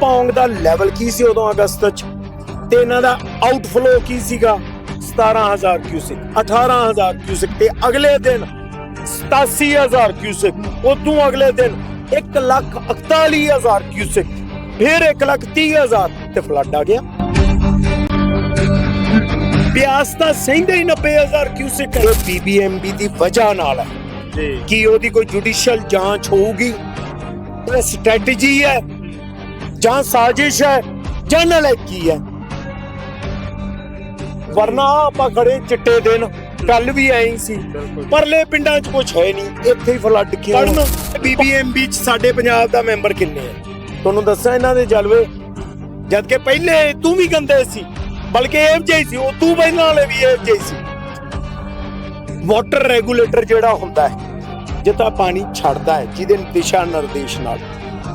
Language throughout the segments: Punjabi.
ਪੌਂਗ ਦਾ ਲੈਵਲ ਕੀ ਸੀ ਉਦੋਂ ਅਗਸਤ ਚ? ਤੇ ਇਹਨਾਂ ਦਾ ਆਊਟਫਲੋ ਕੀ ਸੀਗਾ? 17000 ਕਿਊਸਿਕ 18000 ਕਿਊਸਿਕ ਤੇ ਅਗਲੇ ਦਿਨ 87000 ਕਿਊਸਿਕ ਉਦੋਂ ਅਗਲੇ ਦਿਨ 141000 ਕਿਊਸਿਕ ਫਿਰ 130000 ਤੇ ਫਲੱਡ ਆ ਗਿਆ। ਬਿਆਸ ਤਾਂ ਸਹਿੰਦਾ ਹੀ 90000 ਕਿਊਸਿਕ ਹੈ। ਬੀਬੀਐਮਬੀ ਦੀ ਵਜ੍ਹਾ ਨਾਲ ਹੈ। ਜੀ। ਕੀ ਉਹਦੀ ਕੋਈ ਜੁਡੀਸ਼ੀਅਲ ਜਾਂਚ ਹੋਊਗੀ? ਇਹ ਸਟ੍ਰੈਟਜੀ ਹੈ। ਜਾਂ ਸਾਜ਼ਿਸ਼ ਹੈ ਜਾਂ ਨਲਾਇਕੀ ਹੈ। ਵਰਨਾ ਆਪਾਂ ਖੜੇ ਚਿੱਟੇ ਦਿਨ ਕੱਲ ਵੀ ਐਂ ਸੀ। ਪਰਲੇ ਪਿੰਡਾਂ 'ਚ ਕੁਝ ਹੈ ਨਹੀਂ ਇੱਥੇ ਹੀ ਫਲੱਡ ਕਿਉਂ? ਪੜਨ ਬੀਬੀਐਮਬੀ 'ਚ ਸਾਡੇ ਪੰਜਾਬ ਦਾ ਮੈਂਬਰ ਕਿੰਨੇ ਆ? ਤੁਹਾਨੂੰ ਦੱਸਾਂ ਇਹਨਾਂ ਦੇ ਜਲਵੇ। ਜਦ ਕਿ ਪਹਿਲੇ ਤੂੰ ਵੀ ਗੰਦੇ ਸੀ ਬਲਕਿ ਇਹ ਜਿਹੀ ਸੀ ਉਹ ਤੂੰ ਪਹਿਲਾਂ ਵਾਲੇ ਵੀ ਇਹ ਜਿਹੀ ਸੀ। ਵਾਟਰ ਰੈਗੂਲੇਟਰ ਜਿਹੜਾ ਹੁੰਦਾ ਹੈ ਜਿੱਤਾ ਪਾਣੀ ਛੱਡਦਾ ਹੈ ਜਿਹਦੇ ਦਿਸ਼ਾ ਨਿਰਦੇਸ਼ ਨਾਲ।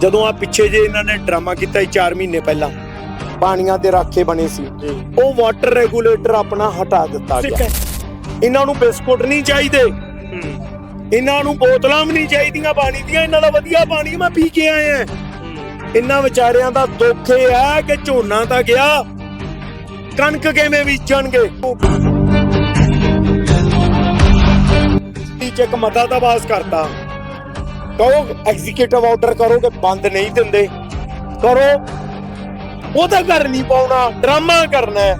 ਜਦੋਂ ਆ ਪਿੱਛੇ ਜੇ ਇਹਨਾਂ ਨੇ ਡਰਾਮਾ ਕੀਤਾ ਸੀ 4 ਮਹੀਨੇ ਪਹਿਲਾਂ ਪਾਣੀਆਂ ਦੇ ਰਾਖੇ ਬਣੇ ਸੀ। ਉਹ ਵਾਟਰ ਰੈਗੂਲੇਟਰ ਆਪਣਾ ਹਟਾ ਦਿੱਤਾ ਗਿਆ। ਇਹਨਾਂ ਨੂੰ ਬਿਸਕੁਟ ਨਹੀਂ ਚਾਹੀਦੇ। ਇਹਨਾਂ ਨੂੰ ਬੋਤਲਾਂ ਵੀ ਨਹੀਂ ਚਾਹੀਦੀਆਂ ਪਾਣੀ ਦੀਆਂ। ਇਹਨਾਂ ਦਾ ਵਧੀਆ ਪਾਣੀ ਮੈਂ ਪੀ ਕੇ ਆਇਆ। ਇਹਨਾਂ ਵਿਚਾਰਿਆਂ ਦਾ ਦੁੱਖ ਇਹ ਹੈ ਕਿ ਝੋਨਾ ਤਾਂ ਗਿਆ। ਕਣਕ ਕਿਵੇਂ ਬੀਜਣਗੇ? ਇੱਕ ਮਤਾ ਤਾਂ ਪਾਸ ਕਰਤਾ। ਕਹੋ ਐਗਜ਼ੀਕਿਊਟਿਵ ਆਰਡਰ ਕਰੋ ਕਿ ਬੰਦ ਨਹੀਂ ਦਿੰਦੇ। ਕਰੋ। ਉਹ ਤਾਂ ਨਹੀਂ ਪਾਉਣਾ, ਡਰਾਮਾ ਕਰਨਾ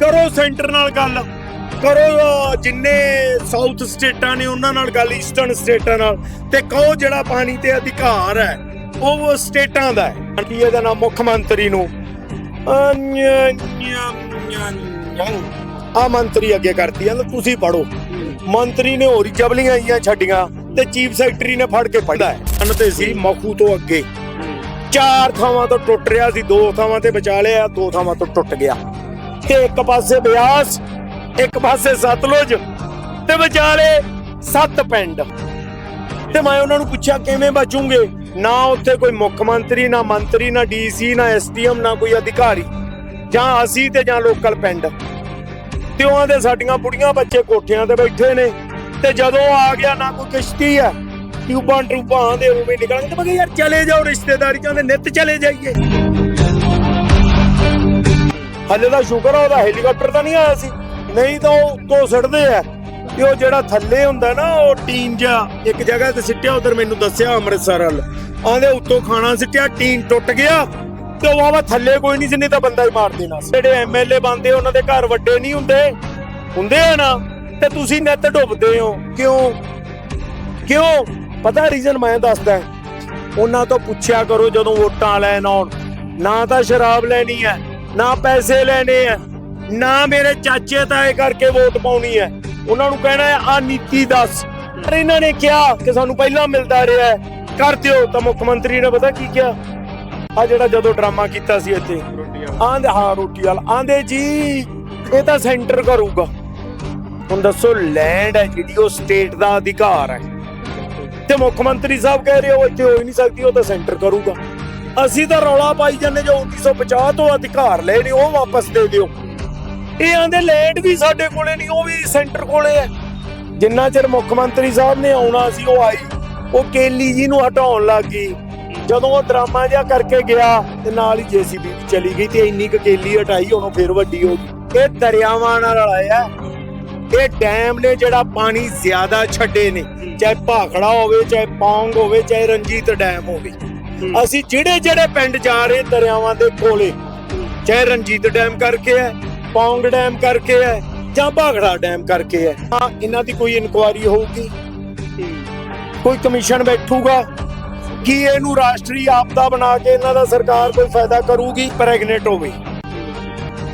ਕਰੋ ਸੈਂਟਰ ਨਾਲ ਗੱਲ। ਕਰੋ ਜਿੰਨੇ ਸਾਊਥ ਸਟੇਟਾਂ ਨੇ ਉਹਨਾਂ ਨਾਲ ਗੱਲ ਈਸਟਰਨ ਸਟੇਟਾਂ ਨਾਲ। ਤੇ ਕਹੋ ਜਿਹੜਾ ਪਾਣੀ ਤੇ ਅਧਿਕਾਰ ਹੈ, ਉਹ ਸਟੇਟਾਂ ਦਾ ਹੈ। ਕੀ ਦਾ ਨਾਮ? ਮੁੱਖ ਮੰਤਰੀ ਨੂੰ। ਆ ਮੰਤਰੀ ਅੱਗੇ ਕਰਤੀ ਆ, ਤੁਸੀਂ ਪੜੋ ਮੰਤਰੀ ਨੇ ਹੋਰੀ ਜਬਲੀਆਂ ਆਈਆਂ ਛੱਡੀਆਂ। ਤੇ ਚੀਫ ਸੈਕਟਰੀ ਨੇ ਫੜ ਕੇ ਪੜਦਾ ਹੈ। ਅੰਨ ਤੇ ਸੀ। ਮਖੂ ਤੋਂ ਅੱਗੇ। ਚਾਰ ਥਾਵਾਂ ਤੋਂ ਟੁੱਟ ਰਿਹਾ ਸੀ ਦੋ ਥਾਵਾਂ ਤੇ ਬਚਾ ਲਿਆ ਦੋ ਥਾਵਾਂ ਤੋਂ ਟੁੱਟ ਗਿਆ। ਤੇ ਇੱਕ ਪਾਸੇ ਬਿਆਸ ਇੱਕ ਪਾਸੇ ਸਤਲੁਜ ਤੇ ਵਿਚਾਲੇ ਸੱਤ ਪਿੰਡ। ਤੇ ਮੈਂ ਉਹਨਾਂ ਨੂੰ ਪੁੱਛਿਆ ਕਿਵੇਂ ਬਚੂਗੇ? ਨਾ ਉੱਥੇ ਕੋਈ ਮੁੱਖ ਮੰਤਰੀ ਨਾ ਮੰਤਰੀ ਨਾ ਡੀਸੀ ਨਾ ਐਸਡੀਐਮ ਨਾ ਕੋਈ ਅਧਿਕਾਰੀ। ਜਾਂ ਅਸੀਂ ਤੇ ਜਾਂ ਲੋਕਲ ਪਿੰਡ। ਤੇ ਉਹਨਾਂ ਦੇ ਸਾਡੀਆਂ ਬੁੜੀਆਂ ਬੱਚੇ ਕੋਠਿਆਂ ਤੇ ਬੈਠੇ ਨੇ। ਤੇ ਜਦੋਂ ਆ ਗਿਆ, ਨਾ ਕੋਈ ਕਿਸ਼ਤੀ ਹੈ। ਟਿਊਬਾਂ ਟਰੂਬਾਂ ਦੇ ਉਵੇਂ ਨਿਕਲਣਗੇ। ਤੇ ਮੈਂ ਕਿਹਾ, ਯਾਰ ਚਲੇ ਜਾਓ ਰਿਸ਼ਤੇਦਾਰੀ ਚਾਹੁੰਦੇ ਨਿੱਤ ਚਲੇ ਜਾਈਏ। ਹਲੇ ਦਾ ਸ਼ੁਕਰ ਆ, ਉਹਦਾ ਹੈਲੀਕਾਪਟਰ ਤਾਂ ਨਹੀਂ ਆਇਆ ਸੀ। ਨਹੀਂ ਤਾਂ ਉਹ ਉੱਤੋਂ ਸੜਦੇ ਆ। ਤੇ ਉਹ ਜਿਹੜਾ ਥੱਲੇ ਹੁੰਦਾ ਨਾ, ਉਹ ਟੀਨ ਜਿਹਾ, ਇੱਕ ਜਗ੍ਹਾ ਤੇ ਸਿੱਟਿਆ, ਉਧਰ ਮੈਨੂੰ ਦੱਸਿਆ ਅੰਮ੍ਰਿਤਸਰ ਵੱਲ। ਆਂਦੇ ਉੱਤੋਂ ਖਾਣਾ ਸਿੱਟਿਆ, ਟੀਨ ਟੁੱਟ ਗਿਆ। ਤੇ ਉਹ ਵਾਵਾ ਥੱਲੇ ਕੋਈ ਨਹੀਂ ਸੀ, ਨਹੀਂ ਤਾਂ ਬੰਦਾ ਹੀ ਮਾਰ ਦੇਣਾ ਸੀ। ਜਿਹੜੇ ਐਮਐਲਏ ਬੰਦੇ ਉਹਨਾਂ ਦੇ ਘਰ ਵੱਡੇ ਨਹੀਂ ਹੁੰਦੇ। ਹੁੰਦੇ ਆ ਨਾ। ਤੇ ਤੁਸੀਂ ਨਿੱਤ ਡੁੱਬਦੇ ਹੋ। ਕਿਉਂ? ਕਿਉਂ? ਪਤਾ ਰੀਜ਼ਨ ਮੈਂ ਦੱਸਦਾ। ਉਹਨਾਂ ਤੋਂ ਪੁੱਛਿਆ ਕਰੋ ਜਦੋਂ ਵੋਟਾਂ ਲੈਣ ਆਉਣ। ਨਾ ਤਾਂ ਸ਼ਰਾਬ ਲੈਣੀ ਹੈ ਨਾ ਪੈਸੇ ਲੈਣੇ ਆ ਨਾ ਮੇਰੇ ਚਾਚੇ ਤਾਏ ਕਰਕੇ ਵੋਟ ਪਾਉਣੀ ਹੈ। ਉਹਨਾਂ ਨੂੰ ਕਹਿਣਾ ਹੈ ਆ ਨੀਤੀ ਦੱਸ। ਪਰ ਇਹਨਾਂ ਨੇ ਕਿਹਾ ਕਿ ਸਾਨੂੰ ਪਹਿਲਾਂ ਮਿਲਦਾ ਰਿਹਾ ਕਰ ਦਿਓ ਤਾਂ ਮੁੱਖ ਮੰਤਰੀ ਨੇ ਪਤਾ ਕੀ ਕਿਹਾ? ਆ ਜਿਹੜਾ ਜਦੋਂ ਡਰਾਮਾ ਕੀਤਾ ਸੀ ਇੱਥੇ। ਆਂਦੇ ਹਾਂ ਰੋਟੀ ਵਾਲ। ਆਂਦੇ ਜੀ ਇਹ ਤਾਂ ਸੈਂਟਰ ਕਰੂਗਾ। ਹੁਣ ਦੱਸੋ ਲੈਂਡ ਹੈ ਜਿਹੜੀ, ਉਹ ਸਟੇਟ ਦਾ ਅਧਿਕਾਰ ਹੈ। ਤੇ ਮੁੱਖ ਮੰਤਰੀ ਸਾਹਿਬ ਕਹਿ ਰਹੇ ਹੋ ਇੱਥੇ ਹੋ ਹੀ ਨਹੀਂ ਸਕਦੀ, ਉਹ ਤਾਂ ਸੈਂਟਰ ਕਰੂਗਾ। ਅਸੀਂ ਤਾਂ ਰੌਲਾ ਪਾਈ ਜਾਂਦੇ ਜੋ 1950 ਤੋਂ ਅਧਿਕਾਰ ਲਏ ਨੇ ਉਹ ਵਾਪਸ ਦੇ ਦਿਓ। ਇਹ ਆਂਦੇ ਲੈਂਡ ਵੀ ਸਾਡੇ ਕੋਲੇ ਨਹੀਂ, ਉਹ ਵੀ ਸੈਂਟਰ ਕੋਲੇ ਹੈ। ਜਿੰਨਾ ਚਿਰ ਮੁੱਖ ਮੰਤਰੀ ਸਾਹਿਬ ਨੇ ਆਉਣਾ ਸੀ, ਉਹ ਆਈ। ਉਹ ਕੇਲੀ ਜੀ ਨੂੰ ਹਟਾਉਣ ਲੱਗ ਗਈ। ਜਦੋਂ ਉਹ ਡਰਾਮਾ ਜਿਹਾ ਕਰਕੇ ਗਿਆ, ਤੇ ਨਾਲ ਹੀ ਜੀਸੀਬੀ ਵੀ ਚਲੀ ਗਈ, ਤੇ ਇੰਨੀ ਕੁ ਕੇਲੀ ਹਟਾਈ, ਉਹਨੂੰ ਫੇਰ ਵੱਡੀ ਹੋ ਗਈ। ਇਹ ਦਰਿਆਵਾਂ ਨਾਲ ਰਲਾਇਆ ਇਹ ਡੈਮ ਨੇ ਜਿਹੜਾ ਪਾਣੀ ਜ਼ਿਆਦਾ ਛੱਡੇ ਨੇ, ਚਾਹੇ ਭਾਖੜਾ ਹੋਵੇ, ਚਾਹੇ ਪੌਂਗ ਹੋਵੇ, ਚਾਹੇ ਰਣਜੀਤ ਡੈਮ ਹੋਵੇ। ਅਸੀਂ ਜਿਹੜੇ ਜਿਹੜੇ ਪਿੰਡ ਜਾ ਰਹੇ ਦਰਿਆਵਾਂ ਦੇ ਕੋਲੇ, ਚਾਹੇ ਰਣਜੀਤ ਡੈਮ ਕਰਕੇ ਹੈ, ਪੌਂਗ ਡੈਮ ਕਰਕੇ ਹੈ, ਜਾਂ ਭਾਖੜਾ ਡੈਮ ਕਰਕੇ ਹੈ ਹਾਂ ਇਹਨਾਂ ਦੀ ਕੋਈ ਇਨਕੁਆਇਰੀ ਹੋਊਗੀ? ਕੋਈ ਕਮਿਸ਼ਨ ਬੈਠੂਗਾ? ਕੀ ਇਹਨੂੰ ਰਾਸ਼ਟਰੀ ਆਪਦਾ ਬਣਾ ਕੇ ਇਹਨਾਂ ਦਾ ਸਰਕਾਰ ਕੋਈ ਫਾਇਦਾ ਕਰੂਗੀ, ਪ੍ਰੈਗਨੈਂਟ ਹੋਵੇ?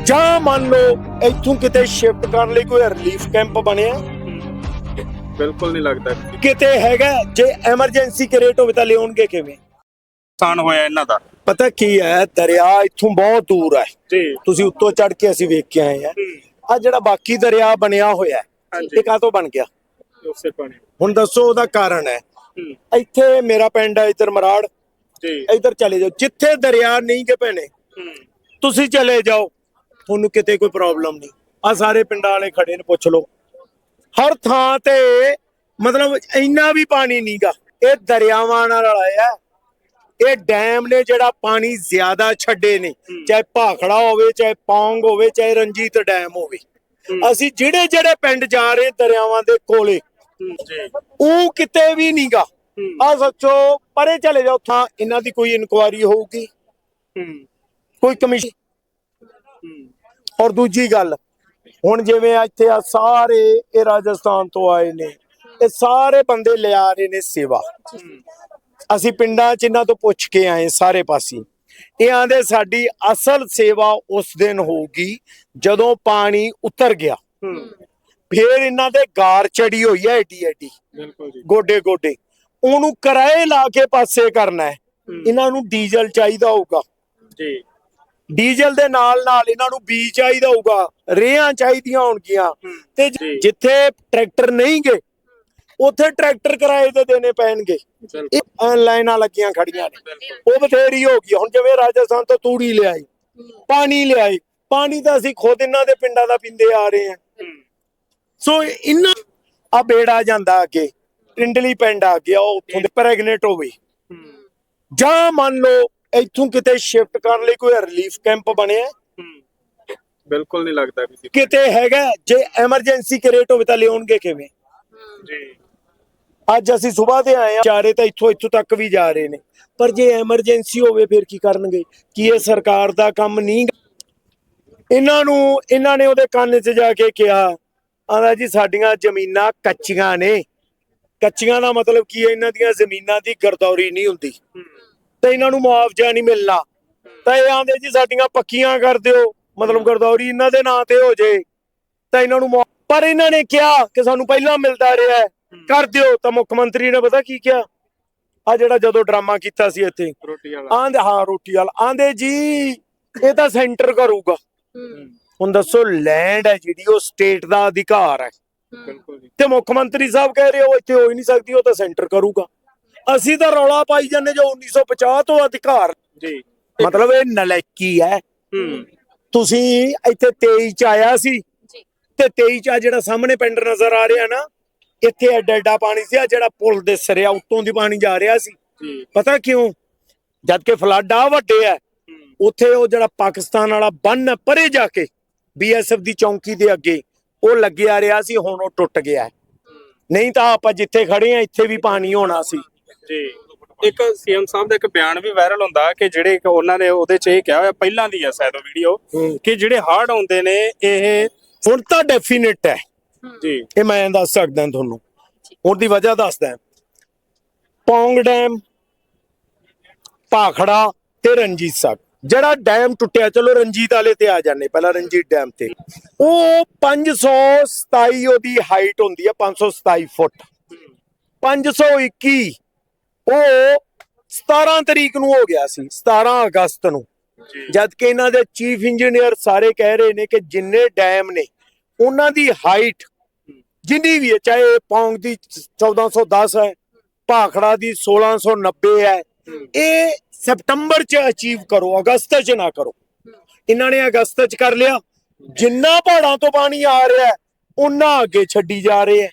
ਜਾਂ ਮੰਨ ਲਓ ਇੱਥੋਂ ਕਿਤੇ ਸ਼ਿਫਟ ਕਰਨ ਲਈ ਕੋਈ ਰਿਲੀਫ ਕੈਂਪ ਬਣਿਆ ਬਿਲਕੁਲ ਨਹੀਂ ਲੱਗਦਾ ਕਿਤੇ ਹੈਗਾ? ਜੇ ਐਮਰਜੈਂਸੀ ਕ੍ਰੀਏਟ ਹੋਵੇ ਤਾਂ ਲਿਆਉਣਗੇ ਕਿਵੇਂ? ਨੁਕਸਾਨ ਹੋਇਆ ਇਹਨਾਂ ਦਾ। ਪਤਾ ਕੀ ਹੈ ਦਰਿਆ ਇੱਥੋਂ ਬਹੁਤ ਦੂਰ ਹੈ। ਜੀ। ਤੁਸੀਂ ਉੱਤੋਂ ਚੜ ਕੇ ਅਸੀਂ ਵੇਖ ਕੇ ਆਏ ਆ। ਆ ਜਿਹੜਾ ਬਾਕੀ ਦਰਿਆ ਬਣਿਆ ਹੋਇਆ। ਇਹ ਕਾਹਤੋਂ ਬਣ ਗਿਆ? ਉਸੇ ਪਾਣੀ ਹੁਣ ਦੱਸੋ ਉਹਦਾ ਕਾਰਨ ਹੈ। ਇੱਥੇ ਮੇਰਾ ਪਿੰਡ ਹੈ ਇੱਧਰ ਮਰਾੜ। ਜੀ। ਇੱਧਰ ਚਲੇ ਜਾਓ। ਜਿੱਥੇ ਦਰਿਆ ਨਹੀਂ ਗੇ ਭੈਣੇ ਹੂੰ। ਤੁਸੀਂ ਚਲੇ ਜਾਓ। ਤੁਹਾਨੂੰ ਕਿਤੇ ਕੋਈ ਪ੍ਰੋਬਲਮ ਨਹੀਂ। ਆ ਸਾਰੇ ਪਿੰਡਾਂ ਵਾਲੇ ਖੜੇ ਨੇ ਪੁੱਛ ਲਓ। ਹਰ ਥਾਂ ਤੇ ਮਤਲਬ ਇੰਨਾ ਵੀ ਪਾਣੀ ਨਹੀਂਗਾ। ਇਹ ਦਰਿਆਵਾਂ ਨਾਲ ਰਲਾਇਆ ਇਹ ਡੈਮ ਨੇ ਜਿਹੜਾ ਪਾਣੀ ਜ਼ਿਆਦਾ ਛੱਡੇ ਨੇ। ਚਾਹੇ ਭਾਖੜਾ ਹੋਵੇ ਚਾਹੇ ਪੌਂਗ ਹੋਵੇ ਚਾਹੇ ਰਣਜੀਤ ਡੈਮ ਹੋਵੇ। ਅਸੀਂ ਜਿਹੜੇ ਜਿਹੜੇ ਪਿੰਡ ਜਾ ਰਹੇ ਦਰਿਆਵਾਂ ਦੇ ਕੋਲੇ ਉਹ ਕਿਤੇ ਵੀ ਨਹੀਂਗਾ। ਆ ਸੱਚੋ ਪਰੇ ਚਲੇ ਜਾਓ ਥਾਂ ਇਹਨਾਂ ਦੀ ਕੋਈ ਇਨਕੁਆਰੀ ਹੋਊਗੀ। ਕੋਈ ਕਮਿਸ਼ਨ ਔਰ ਦੂਜੀ ਗੱਲ ਹੁਣ ਜਿਵੇਂ ਇੱਥੇ ਆ ਸਾਰੇ ਇਹ ਰਾਜਸਥਾਨ ਤੋਂ ਆਏ ਨੇ ਇਹ ਸਾਰੇ ਬੰਦੇ ਲਿਆ ਰਹੇ ਨੇ ਸੇਵਾ। ਅਸੀਂ ਪਿੰਡਾਂ ਚ ਇਹਨਾਂ ਤੋਂ ਪੁੱਛ ਕੇ ਆਏ ਸਾਰੇ ਪਾਸੇ। ਇਹ ਆਂਦੇ ਸਾਡੀ ਅਸਲ ਸੇਵਾ ਉਸ ਦਿਨ ਹੋਊਗੀ ਜਦੋਂ ਪਾਣੀ ਉਤਰ ਗਿਆ। ਫੇਰ ਇਹਨਾਂ ਦੇ ਗਾਰ ਚੜੀ ਹੋਈ ਹੈ ਏਡੀ ਏਡੀ। ਬਿਲਕੁਲ ਜੀ। ਗੋਡੇ ਗੋਡੇ। ਉਹਨੂੰ ਕਿਰਾਏ ਲਾ ਕੇ ਪਾਸੇ ਕਰਨਾ ਹੂੰ। ਇਹਨਾਂ ਨੂੰ ਡੀਜ਼ਲ ਚਾਹੀਦਾ ਹੋਊਗਾ। ਜੀ। ਡੀਜ਼ਲ ਦੇ ਨਾਲ ਨਾਲ ਇਹਨਾਂ ਨੂੰ ਬੀਜ ਚਾਹੀਦਾ ਹੋਊਗਾ ਰੇਹਾਂ ਚਾਹੀਦੀਆਂ ਹੋਣਗੀਆਂ। ਤੇ। ਜਿੱਥੇ ਟਰੈਕਟਰ ਨਹੀਂ ਗਏ ਉੱਥੇ ਟਰੈਕਟਰ ਕਿਰਾਏ ਤੇ ਦੇਣੇ ਪੈਣਗੇ। ਇਹ ਐਨ ਲਾਈਨਾਂ ਲੱਗੀਆਂ ਖੜੀਆਂ ਨੇ। ਉਹ ਬਥੇਰੀ ਹੋ ਗਈ ਹੁਣ ਜਿਵੇਂ ਰਾਜਸਥਾਨ ਤੋਂ ਤੂੜੀ ਲਿਆਈ ਪਾਣੀ ਲਿਆਈ ਪਾਣੀ ਤਾਂ ਅਸੀਂ ਖੁਦ ਇਹਨਾਂ ਦੇ ਪਿੰਡਾਂ ਦਾ ਪੀਂਦੇ ਆ ਰਹੇ ਹਾਂ। ਸੋ ਇਹਨਾਂ ਆ ਬੇੜਾ ਜਾਂਦਾ ਅੱਗੇ ਟਿੰਡਲੀ ਪਿੰਡ ਆ ਗਿਆ ਉਹ ਉੱਥੋਂ ਦੇ ਪ੍ਰੈਗਨੈਂਟ ਹੋਵੇ। ਹੂੰ। ਜਾਂ ਮੰਨ ਲਓ ਇੱਥੋਂ ਕਿਤੇ ਸ਼ਿਫਟ ਕਰਨ ਲਈ ਕੋਈ ਰਿਲੀਫ ਕੈਂਪ ਬਣਿਆ ਬਿਲਕੁਲ ਨਹੀਂ ਲੱਗਦਾ ਵੀ ਕਿਤੇ ਹੈਗਾ? ਜੇ ਐਮਰਜੈਂਸੀ ਕ੍ਰੀਏਟ ਹੋਵੇ ਤਾਂ ਲਿਆਉਣਗੇ ਕਿਵੇਂ? ਜੀ। ਅੱਜ ਅਸੀਂ ਸਵੇਰ ਦੇ ਆਏ ਆ ਚਾਰੇ ਤਾਂ ਇੱਥੋਂ ਇੱਥੋਂ ਤੱਕ ਵੀ ਜਾ ਰਹੇ ਨੇ। ਪਰ ਜੇ ਐਮਰਜੈਂਸੀ ਹੋਵੇ ਫਿਰ ਕੀ ਕਰਨਗੇ? ਕੀ ਇਹ ਸਰਕਾਰ ਦਾ ਕੰਮ ਨਹੀਂ? ਇਹਨਾਂ ਨੂੰ ਇਹਨਾਂ ਨੇ ਉਹਦੇ ਕੰਨ 'ਚ ਜਾ ਕੇ ਕਿਹਾ ਆਂਦਾ ਜੀ ਸਾਡੀਆਂ ਜ਼ਮੀਨਾਂ ਕੱਚੀਆਂ ਨੇ। ਕੱਚੀਆਂ ਦਾ ਮਤਲਬ ਕੀ ਹੈ? ਇਹਨਾਂ ਦੀਆਂ ਜ਼ਮੀਨਾਂ ਦੀ ਗਰਦੌਰੀ ਨਹੀਂ ਹੁੰਦੀ। ਹੂੰ। ਤੇ ਇਹਨਾਂ ਨੂੰ ਮੁਆਵਜ਼ਾ ਨਹੀਂ ਮਿਲਣਾ। ਤਾਂ ਇਹ ਆਂਦੇ ਜੀ ਸਾਡੀਆਂ ਪੱਕੀਆਂ ਕਰ ਦਿਓ ਮਤਲਬ ਗਰਦੌਰੀ ਇਹਨਾਂ ਦੇ ਨਾਂ ਤੇ ਹੋ ਜੇ। ਤਾਂ ਇਹਨਾਂ ਨੂੰ ਪਰ ਇਹਨਾਂ ਨੇ ਕਿਹਾ ਕਿ ਸਾਨੂੰ ਪਹਿਲਾਂ ਮਿਲਦਾ ਰਿਹਾ ਕਰ ਦਿਓ ਤਾਂ ਮੁੱਖ ਮੰਤਰੀ ਨੇ ਪਤਾ ਕੀ ਕਿਹਾ? ਆ ਜਿਹੜਾ ਜਦੋਂ ਡਰਾਮਾ ਕੀਤਾ ਸੀ ਇੱਥੇ। ਰੋਟੀ ਵਾਲਾ। ਆਂਦੇ ਹਾਂ ਰੋਟੀ ਵਾਲ। ਆਂਦੇ ਜੀ ਇਹ ਤਾਂ ਸੈਂਟਰ ਕਰੂਗਾ। ਹੂੰ। ਹੁਣ ਦੱਸੋ ਲੈਂਡ ਹੈ ਜਿਹੜੀ ਉਹ ਸਟੇਟ ਦਾ ਅਧਿਕਾਰ ਹੈ। ਬਿਲਕੁਲ ਜੀ। ਤੇ ਮੁੱਖ ਮੰਤਰੀ ਸਾਹਿਬ ਕਹਿ ਰਹੇ ਹੋ ਇੱਥੇ ਹੋ ਹੀ ਨਹੀਂ ਸਕਦੀ ਉਹ ਤਾਂ ਸੈਂਟਰ ਕਰੂਗਾ। ਅਸੀਂ ਤਾਂ ਰੌਲਾ ਪਾਈ ਜਾਂਦੇ ਜੋ 1950 ਤੋਂ ਅਧਿਕਾਰ। ਜੀ। ਮਤਲਬ ਇਹ ਨਲਾਇਕੀ ਹੈ। ਹੂੰ। ਤੁਸੀਂ ਇੱਥੇ 23 ਚ ਆਇਆ ਸੀ। ਤੇ 23 ਚ ਆ ਜਿਹੜਾ ਸਾਹਮਣੇ ਪਿੰਡ ਨਜ਼ਰ ਆ ਰਿਹਾ ਨਾ ਇੱਥੇ ਐਡਾ ਐਡਾ ਪਾਣੀ ਸੀ ਆ ਜਿਹੜਾ ਪੁਲ ਦੇ ਸਿਰਿਆ ਉੱਤੋਂ ਦੀ ਪਾਣੀ ਜਾ ਰਿਹਾ ਸੀ। ਜੀ। ਪਤਾ ਕਿਉਂ? ਜਦ ਕਿ ਫਲੱਡ ਆ ਵੱਡੇ ਆ। ਹੂੰ। ਉੱਥੇ ਉਹ ਜਿਹੜਾ ਪਾਕਿਸਤਾਨ ਵਾਲਾ ਬੰਨ ਹੈ, ਪਰੇ ਜਾ ਕੇ ਬੀਐਸਐਫ ਦੀ ਚੌਂਕੀ ਦੇ ਅੱਗੇ ਉਹ ਲੱਗਿਆ ਰਿਹਾ ਸੀ ਹੁਣ ਉਹ ਟੁੱਟ ਗਿਆ। ਨਹੀਂ ਤਾਂ ਆਪਾਂ ਜਿੱਥੇ ਖੜੇ ਆ ਇੱਥੇ ਵੀ ਪਾਣੀ ਹੋਣਾ ਸੀ। ਜੀ। ਇੱਕ ਸੀਐਮ ਸਾਹਿਬ ਦਾ ਇੱਕ ਬਿਆਨ ਵੀ ਵਾਇਰਲ ਹੁੰਦਾ ਕਿ ਜਿਹੜੇ ਇੱਕ ਉਹਨਾਂ ਨੇ ਉਹਦੇ ਚ ਇਹ ਕਿਹਾ ਹੋਇਆ ਪਹਿਲਾਂ ਦੀ ਆ ਸ਼ਾਇਦ ਉਹ ਵੀਡੀਓ ਕਿ ਜਿਹੜੇ ਹਾਰਡ ਆਉਂਦੇ ਨੇ ਇਹ ਹੁਣ ਤਾਂ ਡੈਫੀਨਿਟ ਹੈ। ਜੀ। ਇਹ ਮੈਂ ਦੱਸ ਸਕਦਾ ਤੁਹਾਨੂੰ। ਹੁਣ ਦੀ ਵਜ੍ਹਾ ਦੱਸਦਾ ਪੌਂਗ ਡੈਮ ਭਾਖੜਾ ਤੇ ਰਣਜੀਤ ਸਾਹਿਬ ਜਿਹੜਾ ਡੈਮ ਟੁੱਟਿਆ ਚਲੋ ਰਣਜੀਤ ਵਾਲੇ ਤੇ ਆ ਜਾਂਦੇ ਪਹਿਲਾਂ ਰਣਜੀਤ ਡੈਮ ਤੇ। ਉਹ 527 ਉਹਦੀ ਹਾਈਟ ਹੁੰਦੀ ਹੈ 527 ਫੁੱਟ। 521 ਉਹ 17 ਤਰੀਕ ਨੂੰ ਹੋ ਗਿਆ ਸੀ 17 ਅਗਸਤ ਨੂੰ। ਜਦ ਕਿ ਇਹਨਾਂ ਦੇ ਚੀਫ ਇੰਜੀਨੀਅਰ ਸਾਰੇ ਕਹਿ ਰਹੇ ਨੇ ਕਿ ਜਿੰਨੇ ਡੈਮ ਨੇ ਉਹਨਾਂ ਦੀ ਹਾਈਟ ਜਿੰਨੀ ਵੀ ਹੈ ਚਾਹੇ ਪੌਂਗ ਦੀ 1410 ਹੈ ਭਾਖੜਾ ਦੀ 1690 ਹੈ ਇਹ ਸਪਟੰਬਰ ਚ ਅਚੀਵ ਕਰੋ ਅਗਸਤ ਚ ਨਾ ਕਰੋ। ਇਹਨਾਂ ਨੇ ਅਗਸਤ ਚ ਕਰ ਲਿਆ। ਜਿੰਨਾ ਪਹਾੜਾਂ ਤੋਂ ਪਾਣੀ ਆ ਰਿਹਾ ਹੈ, ਉਹਨਾਂ ਅੱਗੇ ਛੱਡੀ ਜਾ ਰਹੇ ਹੈ।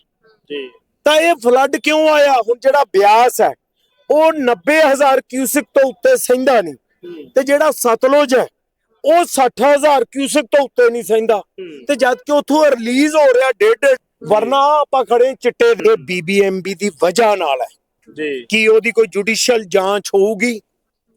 ਜੀ। ਤਾਂ ਇਹ ਫਲੱਡ ਕਿਉਂ ਆਇਆ? ਹੁਣ ਜਿਹੜਾ ਬਿਆਸ ਹੈ ਉਹ 90000 ਕਿਊਸਿਕ ਤੋਂ ਉੱਤੇ ਸਹਿੰਦਾ ਨਹੀਂ। ਤੇ ਜਿਹੜਾ ਸਤਲੁਜ ਹੈ ਉਹ 60000 ਕਿਊਸਿਕ ਤੋਂ ਉੱਤੇ ਨਹੀਂ ਸਹਿੰਦਾ। ਤੇ ਜਦ ਕਿ ਉਥੋਂ ਰਿਲੀਜ਼ ਹੋ ਰਿਹਾ ਡੇਢ ਵਰਨਾ ਆਪਾਂ ਖੜੇ ਚਿੱਟੇ ਦੇ ਬੀਬੀਐਮਬੀ ਦੀ ਵਜ੍ਹਾ ਨਾਲ ਹੈ। ਜੀ। ਕੀ ਉਹਦੀ ਕੋਈ ਜੁਡੀਸ਼ੀਅਲ ਜਾਂਚ ਹੋਊਗੀ?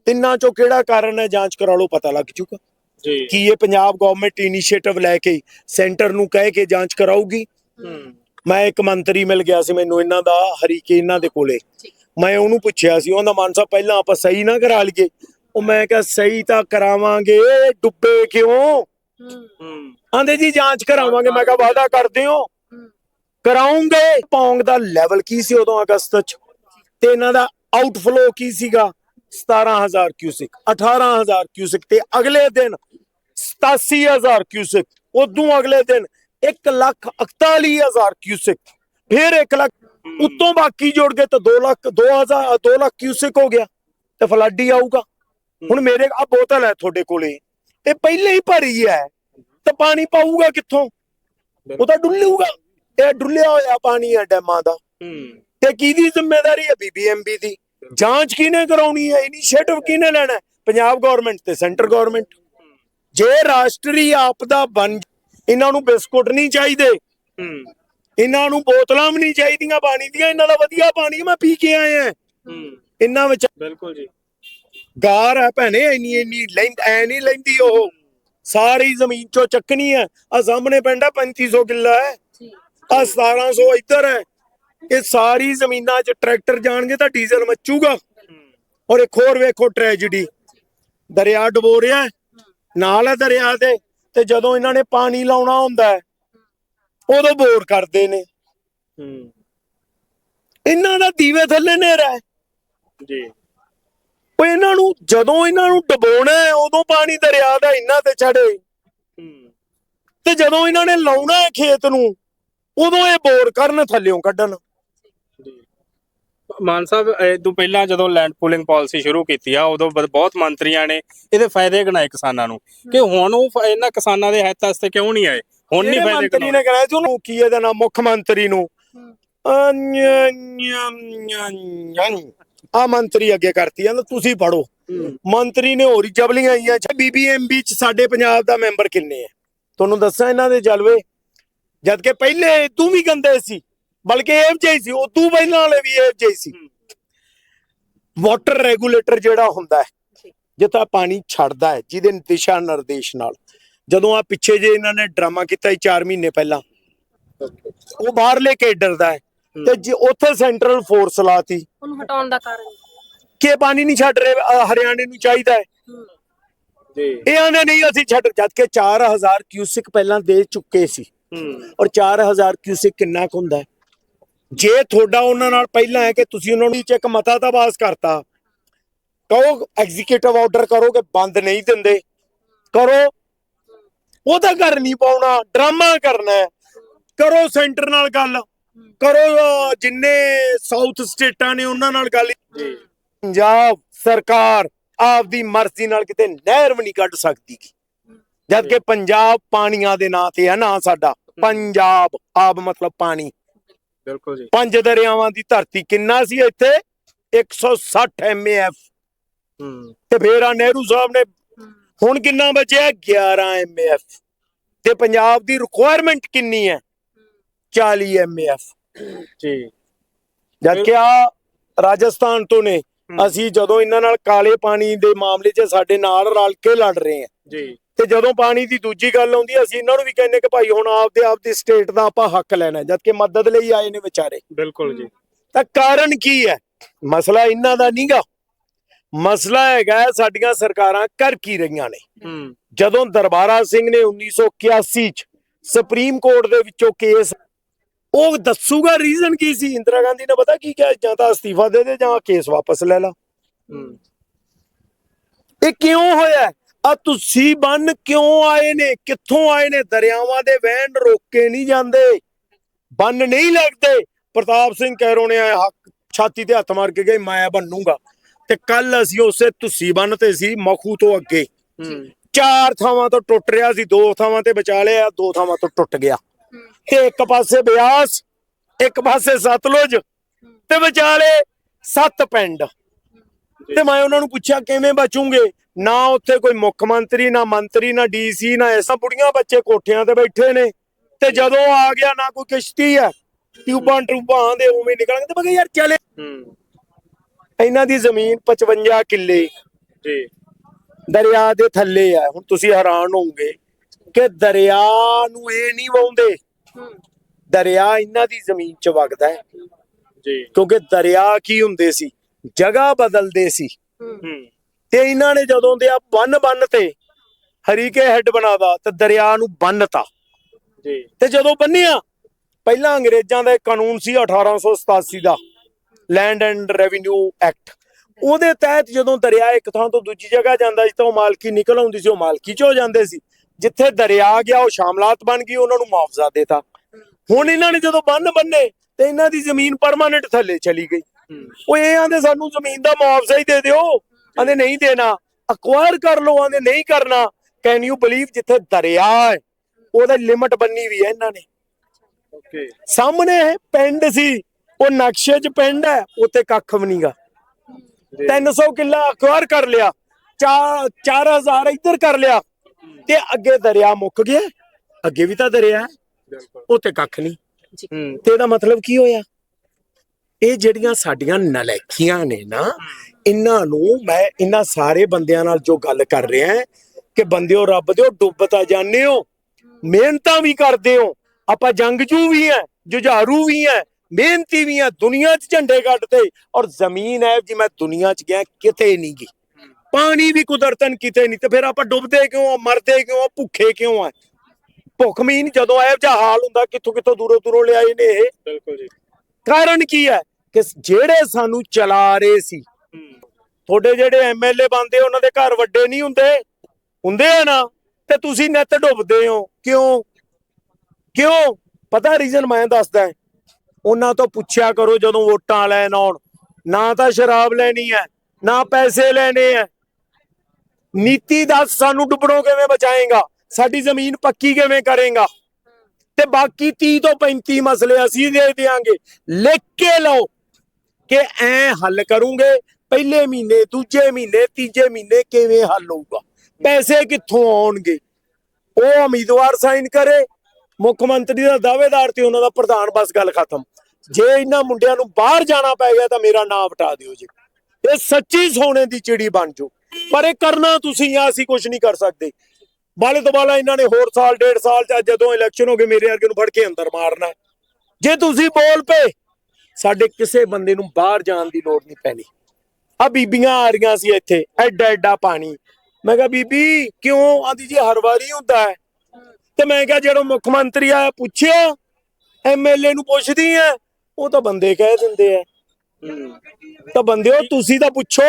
ਤਿੰਨਾਂ ਚੋਂ ਕਿਹੜਾ ਕਾਰਨ ਹੈ ਜਾਂਚ ਕਰਾ ਲਓ ਪਤਾ ਲੱਗ ਜੂਗਾ। ਜੀ। ਕੀ ਇਹ ਪੰਜਾਬ ਗਵਰਨਮੈਂਟ ਇਨੀਸ਼ੀਏਟਿਵ ਲੈ ਕੇ ਸੈਂਟਰ ਨੂੰ ਕਹਿ ਕੇ ਜਾਂਚ ਕਰਾਊਗੀ? ਹੂੰ। ਮੈਂ ਇੱਕ ਮੰਤਰੀ ਮਿਲ ਗਿਆ ਸੀ ਮੈਨੂੰ ਇਹਨਾਂ ਦਾ ਹਰੀਕੇ ਇਹਨਾਂ ਦੇ ਕੋਲੇ। ਮੈਂ ਉਹਨੂੰ ਪੁੱਛਿਆ ਸੀ ਉਹਦਾ ਮਾਨ ਸਾਹਿਬ ਪਹਿਲਾਂ ਆਪਾਂ ਸਹੀ ਨਾ ਕਰਾ ਲਈਏ। ਉਹ ਮੈਂ ਕਿਹਾ ਸਹੀ ਤਾਂ ਕਰਾਵਾਂਗੇ ਡੁੱਬੇ ਕਿਉਂ? ਹੂੰ। ਆਂਦੇ ਜੀ ਜਾਂਚ ਕਰਾਵਾਂਗੇ। ਮੈਂ ਕਿਹਾ ਵਾਅਦਾ ਕਰਦੇ ਹੋ। ਕਰਾਉਂਗੇ। ਪੌਂਗ ਦਾ ਲੈਵਲ ਕੀ ਸੀ ਉਦੋਂ ਅਗਸਤ ਚ? ਤੇ ਇਹਨਾਂ ਦਾ ਆਊਟਫਲੋ ਕੀ ਸੀਗਾ? 17000 ਕਿਊਸਿਕ 18000 ਕਿਊਸਿਕ ਤੇ ਅਗਲੇ ਦਿਨ 87000 ਕਿਊਸਿਕ ਉਦੋਂ ਅਗਲੇ ਦਿਨ 141000 ਕਿਊਸਿਕ ਫਿਰ 1 ਲੱਖ ਉੱਤੋਂ ਬਾਕੀ ਜੋੜ ਕੇ ਤਾਂ 2 ਲੱਖ 2000 2 ਲੱਖ ਕਿਊਸਿਕ ਹੋ ਗਿਆ ਤੇ ਫਲੱਡ ਹੀ ਆਊਗਾ। ਹੁਣ ਮੇਰੇ ਆ ਬੋਤਲ ਹੈ ਤੁਹਾਡੇ ਕੋਲੇ। ਇਹ ਪਹਿਲੇ ਹੀ ਭਰੀ ਹੈ। ਤਾਂ ਪਾਣੀ ਪਾਊਗਾ ਕਿੱਥੋਂ? ਉਹ ਤਾਂ ਡੁੱਲੂਗਾ। ਇਹ ਡੁੱਲਿਆ ਹੋਇਆ ਪਾਣੀ ਹੈ ਡੈਮਾਂ ਦਾ। ਤੇ ਕਿਹਦੀ ਜ਼ਿੰਮੇਵਾਰੀ ਹੈ? ਬੀਬੀਐਮਬੀ ਦੀ। ਜਾਂਚ ਕਿਹਨੇ ਕਰਾਉਣੀ ਹੈ? ਇਨੀਸ਼ੀਏਟਿਵ ਕਿਹਨੇ ਲੈਣਾ? ਪੰਜਾਬ ਗਵਰਨਮੈਂਟ ਤੇ ਸੈਂਟਰ ਗਵਰਨਮੈਂਟ ਜੇ ਰਾਸ਼ਟਰੀ ਆਪਦਾ ਬਣ ਇਹਨਾਂ ਨੂੰ ਬਿਸਕੁਟ ਨਹੀਂ ਚਾਹੀਦੇ। ਇਹਨਾਂ ਨੂੰ ਬੋਤਲਾਂ ਵੀ ਨਹੀਂ ਚਾਹੀਦੀਆਂ ਪਾਣੀ ਦੀਆਂ ਇਹਨਾਂ ਦਾ ਵਧੀਆ ਪਾਣੀ ਮੈਂ ਪੀ ਕੇ ਆਇਆ ਹੂੰ। ਇਹਨਾਂ ਵਿੱਚ ਬਿਲਕੁਲ ਜੀ। ਗਾਰ ਹੈ ਭੈਣੇ ਇੰਨੀ ਇੰਨੀ ਲੈਂਦ ਐ ਨਹੀਂ ਲੈਂਦੀ ਉਹ। ਸਾਰੀ ਜ਼ਮੀਨ ਚੋਂ ਚੱਕਣੀ ਹੈ ਆ ਸਾਹਮਣੇ ਪਿੰਡ ਹੈ 3500 ਕਿੱਲਾ ਹੈ। ਆ 1700 ਇੱਧਰ ਹੈ। ਇਹ ਸਾਰੀ ਜ਼ਮੀਨਾਂ 'ਚ ਟਰੈਕਟਰ ਜਾਣਗੇ ਤਾਂ ਡੀਜ਼ਲ ਮੱਚੂਗਾ। ਔਰ ਇੱਕ ਹੋਰ ਵੇਖੋ ਟ੍ਰੈਜੇਡੀ। ਦਰਿਆ ਡਬੋ ਰਿਹਾ ਹੈ, ਨਾਲ ਹੈ ਦਰਿਆ ਦੇ। ਤੇ ਜਦੋਂ ਇਹਨਾਂ ਨੇ ਪਾਣੀ ਲਾਉਣਾ ਹੁੰਦਾ ਹੈ ਉਦੋਂ ਬੋਰ ਕਰਦੇ ਨੇ। ਹੂੰ। ਇਹਨਾਂ ਦਾ ਦੀਵੇ ਥੱਲੇ ਨੇਰਾ ਹੈ। ਜੀ। ਉਹ ਇਹਨਾਂ ਨੂੰ ਜਦੋਂ ਇਹਨਾਂ ਨੂੰ ਡਬੋਣਾ ਹੈ ਉਦੋਂ ਪਾਣੀ ਦਰਿਆ ਦਾ ਇਹਨਾਂ ਤੇ ਚੜੇ ਹੂੰ। ਤੇ ਜਦੋਂ ਇਹਨਾਂ ਨੇ ਲਾਉਣਾ ਹੈ ਖੇਤ ਨੂੰ ਉਦੋਂ ਇਹ ਬੋਰ ਕਰਨ ਥੱਲਿਓਂ ਕੱਢਣ। ਜੀ। ਮਾਨ ਸਾਹਿਬ ਇਹ ਤੋਂ ਪਹਿਲਾਂ ਜਦੋਂ ਲੈਂਡ ਪੂਲਿੰਗ ਪਾਲਿਸੀ ਸ਼ੁਰੂ ਕੀਤੀ ਆ ਉਦੋਂ ਬਹੁਤ ਮੰਤਰੀਆਂ ਨੇ ਇਹਦੇ ਫਾਇਦੇ ਗਿਣਾਏ ਕਿਸਾਨਾਂ ਨੂੰ। ਕਿ ਹੁਣ ਉਹ ਇਹਨਾਂ ਕਿਸਾਨਾਂ ਦੇ ਹਿੱਤ ਵਾਸਤੇ ਕਿਉਂ ਨਹੀਂ ਆਏ? ਹੁਣ ਨਹੀਂ ਜਿਹੜੇ ਫਾਇਦੇ ਮੰਤਰੀ ਨੇ ਕਰਾਇਆ ਸੀ ਉਹਨੂੰ ਕੀ ਇਹਦਾ ਨਾਮ? ਮੁੱਖ ਮੰਤਰੀ ਨੂੰ। ਆ ਮੰਤਰੀ ਅੱਗੇ ਕਰਤੀ ਕਹਿੰਦਾ ਤੁਸੀਂ ਪੜੋ ਮੰਤਰੀ ਨੇ ਹੋਰ ਹੀ ਜਬਲੀਆਂ ਆਈਆਂ। ਅੱਛਾ ਬੀਬੀਐਮਬੀ ਚ ਸਾਡੇ ਪੰਜਾਬ ਦਾ ਮੈਂਬਰ ਕਿੰਨੇ ਆ? ਤੁਹਾਨੂੰ ਦੱਸਾਂ ਇਹਨਾਂ ਦੇ ਜਲਵੇ। ਜਦ ਕਿ ਪਹਿਲੇ ਤੂੰ ਵੀ ਗੰਦੇ ਸੀ ਬਲਕਿ ਇਹ ਜਿਹੀ ਸੀ ਉਹ ਤੂੰ ਪਹਿਲਾਂ ਵਾਲੇ ਵੀ ਇਹ ਜਿਹੀ ਸੀ। ਵਾਟਰ ਰੈਗੂਲੇਟਰ ਜਿਹੜਾ ਹੁੰਦਾ ਹੈ ਜਿੱਥੇ ਪਾਣੀ ਛੱਡਦਾ ਹੈ ਜਿਹਦੇ ਦਿਸ਼ਾ ਨਿਰਦੇਸ਼ ਨਾਲ। ਜਦੋਂ ਆ ਪਿੱਛੇ ਜੇ ਇਹਨਾਂ ਨੇ ਡਰਾਮਾ ਕੀਤਾ ਸੀ 4 ਮਹੀਨੇ ਪਹਿਲਾਂ ਉਹ ਬਾਹਰਲੇ ਕੇਡਰ ਦਾ ਹੈ। ਤੇ ਜੇ ਉੱਥੇ ਸੈਂਟਰਲ ਫੋਰਸ ਲਾਤੀ। ਉਹਨੂੰ ਹਟਾਉਣ ਦਾ ਕਾਰਨ। ਕਿ ਪਾਣੀ ਨਹੀਂ ਛੱਡ ਰਹੇ ਹਰਿਆਣੇ ਨੂੰ ਚਾਹੀਦਾ ਹੈ। ਜੀ। ਇਹ ਆਂਦੇ ਨਹੀਂ ਅਸੀਂ ਛੱਡ ਜਦ ਕਿ 4000 ਕਿਊਸਿਕ ਪਹਿਲਾਂ ਦੇ ਚੁੱਕੇ ਸੀ। ਔਰ 4000 ਕਿਊਸਿਕ ਕਿੰਨਾ ਕੁ ਹੁੰਦਾ? ਜੇ ਤੁਹਾਡਾ ਉਹਨਾਂ ਨਾਲ ਪਹਿਲਾਂ ਹੈ ਕਿ ਤੁਸੀਂ ਉਹਨਾਂ ਨੂੰ ਇੱਕ ਮਤਾ ਤਾਂ ਪਾਸ ਕਰਤਾ ਕਹੋ ਐਗਜ਼ੀਕਿਊਟਿਵ ਆਰਡਰ ਕਰੋ ਕਿ ਬੰਦ ਨਹੀਂ ਦਿੰਦੇ। ਕਰੋ ਉਹ ਤਾਂ ਕਰ ਨਹੀਂ ਪਾਉਣਾ ਡਰਾਮਾ ਕਰਨਾ ਕਰੋ ਸੈਂਟਰ ਨਾਲ ਗੱਲ। ਕਰੋ ਜਿੰਨੇ ਸਾਊਥ ਸਟੇਟਾਂ ਨੇ ਉਹਨਾਂ ਨਾਲ ਗੱਲ। ਜੀ। ਪੰਜਾਬ ਸਰਕਾਰ ਆਪਦੀ ਮਰਜ਼ੀ ਨਾਲ ਕਿਤੇ ਨਹਿਰ ਵੀ ਨਹੀਂ ਕੱਢ ਸਕਦੀ। ਜਦ ਕਿ ਪੰਜਾਬ ਪਾਣੀਆਂ ਦੇ ਨਾਂ ਤੇ ਹੈ ਨਾ ਸਾਡਾ। ਪੰਜਾਬ ਆਬ ਮਤਲਬ ਪਾਣੀ। ਬਿਲਕੁਲ ਜੀ। ਪੰਜ ਦਰਿਆਵਾਂ ਦੀ ਧਰਤੀ ਕਿੰਨਾ ਸੀ ਇੱਥੇ? 160 ਐਮਏਐਫ ਹੂੰ। ਤੇ ਫੇਰ ਆ ਨਹਿਰੂ ਸਾਹਿਬ ਨੇ ਹੁਣ ਕਿੰਨਾ ਬਚਿਆ? 11 ਐਮਏਐਫ ਤੇ ਪੰਜਾਬ ਦੀ ਰਿਕੁਆਇਰਮੈਂਟ ਕਿੰਨੀ ਹੈ? 40 ਐਮਏਐਫ ਜੀ। ਜਦ ਕਿ ਆ ਰਾਜਸਥਾਨ ਤੋਂ ਨੇ ਅਸੀਂ ਜਦੋਂ ਇਹਨਾਂ ਨਾਲ ਕਾਲੇ ਪਾਣੀ ਦੇ ਮਾਮਲੇ 'ਚ ਸਾਡੇ ਨਾਲ ਰਲ ਕੇ ਲੜ ਰਹੇ ਹਾਂ। ਜੀ। ਤੇ ਜਦੋਂ ਪਾਣੀ ਦੀ ਦੂਜੀ ਗੱਲ ਆਉਂਦੀ ਅਸੀਂ ਇਹਨਾਂ ਨੂੰ ਵੀ ਕਹਿੰਦੇ ਕਿ ਭਾਈ ਹੁਣ ਆਪਦੇ ਆਪ ਦੀ ਸਟੇਟ ਦਾ ਆਪਾਂ ਹੱਕ ਲੈਣਾ ਜਦ ਕਿ ਮਦਦ ਲਈ ਆਏ ਨੇ ਵਿਚਾਰੇ। ਬਿਲਕੁਲ ਜੀ। ਤਾਂ ਕਾਰਨ ਕੀ ਹੈ? ਮਸਲਾ ਇਹਨਾਂ ਦਾ ਨਹੀਂਗਾ ਮਸਲਾ ਹੈਗਾ ਸਾਡੀਆਂ ਸਰਕਾਰਾਂ ਕਰ ਕੀ ਰਹੀਆਂ ਨੇ। ਜਦੋਂ ਦਰਬਾਰਾ ਸਿੰਘ ਨੇ 1981 ਚ ਸੁਪਰੀਮ ਕੋਰਟ ਦੇ ਵਿੱਚੋਂ ਕੇਸ ਉਹ ਦੱਸੂਗਾ ਰੀਜ਼ਨ ਕੀ ਸੀ? ਇੰਦਰਾ ਗਾਂਧੀ ਨੇ ਪਤਾ ਕੀ ਕਿਹਾ? ਜਾਂ ਤਾਂ ਅਸਤੀਫਾ ਦੇ ਦੇ ਜਾਂ ਕੇਸ ਵਾਪਸ ਲੈ ਲਾ। ਇਹ ਕਿਉਂ ਹੋਇਆ? ਆ ਤੁਸੀਂ ਬੰਨ ਕਿਉਂ ਆਏ ਨੇ? ਕਿੱਥੋਂ ਆਏ ਨੇ? ਦਰਿਆਵਾਂ ਦੇ ਵਹਿਣ ਰੋਕੇ ਨਹੀਂ ਜਾਂਦੇ। ਬੰਨ ਨਹੀਂ ਲੱਗਦੇ। ਪ੍ਰਤਾਪ ਸਿੰਘ ਕੈਰੋਂ ਨੇ ਹੱਕ ਛਾਤੀ ਤੇ ਹੱਥ ਮਾਰ ਕੇ ਗਏ ਮੈਂ ਬੰਨੂਗਾ। ਤੇ ਕੱਲ ਅਸੀਂ ਉਸੇ ਤੁਸੀਂ ਬੰਨ ਤੇ ਸੀ ਮਖੂ ਤੋਂ ਅੱਗੇ। ਚਾਰ ਥਾਵਾਂ ਤੋਂ ਟੁੱਟ ਰਿਹਾ ਸੀ ਦੋ ਥਾਵਾਂ ਤੇ ਬਚਾ ਲਿਆ ਦੋ ਥਾਵਾਂ ਤੋਂ ਟੁੱਟ ਗਿਆ। ਤੇ ਇੱਕ ਪਾਸੇ ਬਿਆਸ ਇੱਕ ਪਾਸੇ ਸਤਲੁਜ ਤੇ ਵਿਚਾਲੇ ਸੱਤ ਪਿੰਡ। ਤੇ ਮੈਂ ਉਹਨਾਂ ਨੂੰ ਪੁੱਛਿਆ ਕਿਵੇਂ ਬਚੂਗੇ? ਨਾ ਉੱਥੇ ਕੋਈ ਮੁੱਖ ਮੰਤਰੀ ਨਾ ਮੰਤਰੀ ਨਾ ਡੀਸੀ ਨਾ ਐਸਾ ਬੁੜੀਆਂ ਬੱਚੇ ਕੋਠਿਆਂ ਤੇ ਬੈਠੇ ਨੇ। ਤੇ ਜਦੋਂ ਆ ਗਿਆ ਨਾ ਕੋਈ ਕਿਸ਼ਤੀ ਹੈ। ਟਿਊਬਾਂ ਟਰੂਬਾਂ ਦੇ ਉਵੇਂ ਨਿਕਲਣਗੇ। ਤੇ ਮੈਂ ਕਿਹਾ ਯਾਰ ਚਲੇ ਇਹਨਾਂ ਦੀ ਜ਼ਮੀਨ 55 ਕਿੱਲੇ ਜੀ। ਦਰਿਆ ਦੇ ਥੱਲੇ ਆ। ਹੁਣ ਤੁਸੀਂ ਹੈਰਾਨ ਹੋਵੋਗੇ ਕਿ ਦਰਿਆ ਨੂੰ ਇਹ ਨਹੀਂ ਵਾਉਂਦੇ। ਦਰਿਆ ਇਹਨਾਂ ਦੀ ਜ਼ਮੀਨ 'ਚ ਵਗਦਾ ਹੈ। ਜੀ। ਕਿਉਂਕਿ ਦਰਿਆ ਕੀ ਹੁੰਦੇ ਸੀ? ਜਗ੍ਹਾ ਬਦਲਦੇ ਸੀ। ਹੂੰ। ਤੇ ਇਹਨਾਂ ਨੇ ਜਦੋਂ ਦੇ ਆ ਬੰਨ ਬੰਨ ਤੇ ਹਰੀਕੇ ਹੈੱਡ ਬਣਾਦਾ ਤੇ ਦਰਿਆ ਨੂੰ ਬੰਨਤਾ। ਜੀ। ਤੇ ਜਦੋਂ ਬੰਨਿਆ ਪਹਿਲਾਂ ਅੰਗਰੇਜ਼ਾਂ ਦਾ ਇੱਕ ਕਾਨੂੰਨ ਸੀ 1887 ਦਾ। ਲੈਂਡ ਐਂਡ ਰੈਵਨਿਊ ਐਕਟ ਉਹਦੇ ਤਹਿਤ ਜਦੋਂ ਦਰਿਆ ਇੱਕ ਥਾਂ ਤੋਂ ਦੂਜੀ ਜਗ੍ਹਾ ਜਾਂਦਾ ਸੀ ਤਾਂ ਉਹ ਮਾਲਕੀ ਨਿਕਲ ਆਉਂਦੀ ਸੀ ਉਹ ਮਾਲਕੀ ਚ ਹੋ ਜਾਂਦੇ ਸੀ। ਜਿੱਥੇ ਦਰਿਆ ਗਿਆ ਉਹ ਸ਼ਾਮਲਾਤ ਬਣ ਗਈ ਉਹਨਾਂ ਨੂੰ ਮੁਆਵਜ਼ਾ ਦੇਤਾ। ਹੁਣ ਇਹਨਾਂ ਨੇ ਜਦੋਂ ਬੰਨ ਬੰਨੇ ਤੇ ਇਹਨਾਂ ਦੀ ਜ਼ਮੀਨ ਪਰਮਾਨੈਂਟ ਥੱਲੇ ਚਲੀ ਗਈ। ਉਹ ਇਹ ਆਂਦੇ ਸਾਨੂੰ ਜ਼ਮੀਨ ਦਾ ਮੁਆਵਜ਼ਾ ਹੀ ਦੇ ਦਿਓ। ਆਂਦੇ ਨਹੀਂ ਦੇਣਾ। ਅਕਵਾਇਰ ਕਰ ਲਓ। ਆਂਦੇ ਨਹੀਂ ਕਰਨਾ। ਕੈਨ ਯੂ ਬਲੀਵ ਜਿੱਥੇ ਦਰਿਆ ਹੈ ਉਹਦਾ ਲਿਮਟ ਬੰਨੀ ਵੀ ਹੈ ਇਹਨਾਂ ਨੇ। ਓਕੇ ਸਾਹਮਣੇ ਪਿੰਡ ਸੀ ਉਹ ਨਕਸ਼ੇ 'ਚ ਪਿੰਡ ਹੈ ਉੱਥੇ ਕੱਖ ਵੀ ਨਹੀਂਗਾ 300 ਕਿੱਲਾ ਅਕਵਾਇਰ ਕਰ ਲਿਆ 4 4000 ਇੱਧਰ ਕਰ ਲਿਆ ਤੇ ਅੱਗੇ ਦਰਿਆ ਮੁੱਕ ਗਿਆ। ਅੱਗੇ ਵੀ ਤਾਂ ਦਰਿਆ ਉੱਥੇ ਕੱਖ ਨਹੀਂ। ਤੇ ਇਹਦਾ ਮਤਲਬ ਕੀ ਹੋਇਆ? ਇਹ ਜਿਹੜੀਆਂ ਸਾਡੀਆਂ ਨਲੈਕੀਆਂ ਨੇ ਨਾ ਇਹਨਾਂ ਨੂੰ ਮੈਂ ਇਹਨਾਂ ਸਾਰੇ ਬੰਦਿਆਂ ਨਾਲ ਜੋ ਗੱਲ ਕਰ ਰਿਹਾ ਕਿ ਬੰਦਿਓ ਰੱਬ ਦਿਓ ਡੁੱਬ ਤਾਂ ਜਾਂਦੇ ਹੋ ਮਿਹਨਤਾਂ ਵੀ ਕਰਦੇ ਹੋ ਆਪਾਂ ਜੰਗਜੂ ਵੀ ਹੈ ਜੁਝਾਰੂ ਵੀ ਹੈ ਮਿਹਨਤੀ ਵੀ ਹੈ ਦੁਨੀਆ 'ਚ ਝੰਡੇ ਕੱਢਦੇ ਔਰ ਜ਼ਮੀਨ ਹੈ ਜੀ ਮੈਂ ਦੁਨੀਆ 'ਚ ਗਿਆ ਕਿਤੇ ਨਹੀਂ ਗਈ। ਪਾਣੀ ਵੀ ਕੁਦਰਤਨ ਕਿਤੇ ਨਹੀਂ ਤੇ ਫਿਰ ਆਪਾਂ ਡੁੱਬਦੇ ਕਿਉਂ ਆ ਮਰਦੇ ਕਿਉਂ ਆ ਭੁੱਖੇ ਕਿਉਂ ਆ? ਭੁੱਖਮੀਨ ਜਦੋਂ ਇਹੋ ਜਿਹਾ ਹਾਲ ਹੁੰਦਾ ਕਿੱਥੋਂ ਕਿੱਥੋਂ ਦੂਰੋਂ ਦੂਰੋਂ ਲਿਆਏ ਨੇ ਇਹ। ਬਿਲਕੁਲ ਜੀ। ਕਾਰਨ ਕੀ ਹੈ ਕਿ ਜਿਹੜੇ ਸਾਨੂੰ ਚਲਾ ਰਹੇ ਸੀ ਤੁਹਾਡੇ ਜਿਹੜੇ ਐਮਐਲਏ ਬੰਦੇ ਉਹਨਾਂ ਦੇ ਘਰ ਵੱਡੇ ਨਹੀਂ ਹੁੰਦੇ? ਹੁੰਦੇ ਆ ਨਾ ਤੇ ਤੁਸੀਂ ਨਿੱਤ ਡੁੱਬਦੇ ਹੋ। ਕਿਉਂ? ਕਿਉਂ? ਪਤਾ ਰੀਜ਼ਨ ਮੈਂ ਦੱਸਦਾ। ਉਹਨਾਂ ਤੋਂ ਪੁੱਛਿਆ ਕਰੋ ਜਦੋਂ ਵੋਟਾਂ ਲੈਣ ਆਉਣ। ਨਾ ਤਾਂ ਸ਼ਰਾਬ ਲੈਣੀ ਹੈ, ਨਾ ਪੈਸੇ ਲੈਣੇ ਹੈ। ਨੀਤੀ ਦੱਸ ਸਾਨੂੰ ਡੁੱਬਣੋਂ ਕਿਵੇਂ ਬਚਾਏਗਾ? ਸਾਡੀ ਜ਼ਮੀਨ ਪੱਕੀ ਕਿਵੇਂ ਕਰੇਗਾ? ਤੇ ਬਾਕੀ 30 ਤੋਂ 35 ਮਸਲੇ ਅਸੀਂ ਦੇ ਦਿਆਂਗੇ। ਲਿਖ ਕੇ ਲਓ ਕਿ ਐ ਹੱਲ ਕਰੂੰਗੇ, ਪਹਿਲੇ ਮਹੀਨੇ, ਦੂਜੇ ਮਹੀਨੇ, ਤੀਜੇ ਮਹੀਨੇ ਕਿਵੇਂ ਹੱਲ ਹੋਊਗਾ? ਪੈਸੇ ਕਿੱਥੋਂ ਆਉਣਗੇ? ਉਹ ਉਮੀਦਵਾਰ ਸਾਈਨ ਕਰੇ। ਮੁੱਖ ਮੰਤਰੀ ਦਾ ਦਾਅਵੇਦਾਰ ਤੇ ਉਹਨਾਂ ਦਾ ਪ੍ਰਧਾਨ ਬਸ ਗੱਲ ਖਤਮ। ਜੇ ਇਹਨਾਂ ਮੁੰਡਿਆਂ ਨੂੰ ਬਾਹਰ ਜਾਣਾ ਪੈ ਗਿਆ ਤਾਂ ਮੇਰਾ ਨਾਮ ਹਟਾ ਦਿਓ ਜੀ। ਇਹ ਸੱਚੀ ਸੋਨੇ ਦੀ ਚਿੜੀ ਬਣ ਜਾਓ। ਪਰ ਇਹ ਕਰਨਾ ਤੁਸੀਂ ਆ, ਅਸੀਂ ਕੁਝ ਨਹੀਂ ਕਰ ਸਕਦੇ। ਬਾਲੇ ਤੋਂ ਬਾਲਾ ਇਹਨਾਂ ਨੇ ਹੋਰ ਸਾਲ, ਡੇਢ ਸਾਲ ਚ ਜਦੋਂ ਇਲੈਕਸ਼ਨ ਹੋ ਗਏ, ਮੇਰੇ ਵਰਗੇ ਨੂੰ ਫੜ ਕੇ ਅੰਦਰ ਮਾਰਨਾ ਜੇ ਤੁਸੀਂ ਬੋਲ ਪਏ, ਸਾਡੇ ਕਿਸੇ ਬੰਦੇ ਨੂੰ ਬਾਹਰ ਜਾਣ ਦੀ ਲੋੜ ਨਹੀਂ ਪੈਣੀ। ਆ ਬੀਬੀਆਂ ਆ ਰਹੀਆਂ ਸੀ ਇੱਥੇ, ਐਡਾ ਐਡਾ ਪਾਣੀ। ਮੈਂ ਕਿਹਾ, ਬੀਬੀ, ਕਿਉਂ? ਆਂਦੀ ਜੀ, ਹਰ ਵਾਰੀ ਹੁੰਦਾ ਹੈ। ਤੇ ਮੈਂ ਕਿਹਾ, ਜਦੋਂ ਮੁੱਖ ਮੰਤਰੀ ਆ ਪੁੱਛਿਆ ਐਮਐਲਏ ਨੂੰ ਪੁੱਛਦੀ ਆ ਉਹ ਤਾਂ ਬੰਦੇ ਕਹਿ ਦਿੰਦੇ ਆ। ਤਾਂ ਬੰਦਿਓ ਤੁਸੀਂ ਤਾਂ ਪੁੱਛੋ।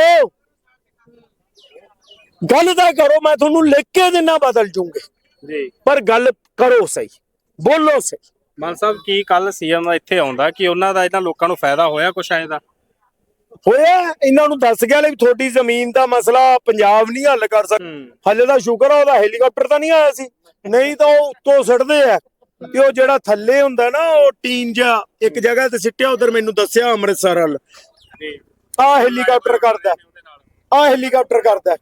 ਗੱਲ ਤਾਂ ਕਰੋ ਮੈਂ ਤੁਹਾਨੂੰ ਲਿਖ ਕੇ ਦਿਨਾ ਬਦਲ ਜੂੰਗੇ। ਜੀ। ਪਰ ਗੱਲ ਕਰੋ ਸਹੀ ਬੋਲੋ ਸਹੀ। ਮਾਨ ਸਾਹਿਬ ਕੀ ਕੱਲ ਸੀਐਮ ਇੱਥੇ ਆਉਂਦਾ ਕਿ ਉਹਨਾਂ ਦਾ ਇਹਨਾਂ ਲੋਕਾਂ ਨੂੰ ਫਾਇਦਾ ਹੋਇਆ ਕੁਛ ਐਦਾ ਹੋਇਆ ਇਹਨਾਂ ਨੂੰ ਦੱਸ ਗਿਆ ਲੈ ਵੀ ਤੁਹਾਡੀ ਜ਼ਮੀਨ ਦਾ ਮਸਲਾ ਪੰਜਾਬ ਨਹੀਂ ਹੱਲ ਕਰ ਸਕਦਾ ਹਲੇ ਤਾਂ ਸ਼ੁਕਰ ਆ ਉਹਦਾ ਹੈਲੀਕਾਪਟਰ ਤਾਂ ਨਹੀਂ ਆਇਆ ਸੀ। ਨਹੀਂ ਤਾਂ ਉਹ ਉੱਤੋਂ ਸੜਦੇ ਆ। ਤੇ ਉਹ ਜਿਹੜਾ ਥੱਲੇ ਹੁੰਦਾ ਨਾ ਉਹ ਟੀਨ ਜਿਹਾ ਇੱਕ ਜਗ੍ਹਾ ਤੇ ਸਿੱਟਿਆ ਉਧਰ ਮੈਨੂੰ ਦੱਸਿਆ ਅੰਮ੍ਰਿਤਸਰ ਵੱਲ। ਜੀ। ਆ ਹੈਲੀਕਾਪਟਰ ਕਰਦਾ। ਆ ਹੈਲੀਕਾਪਟਰ ਕਰਦਾ।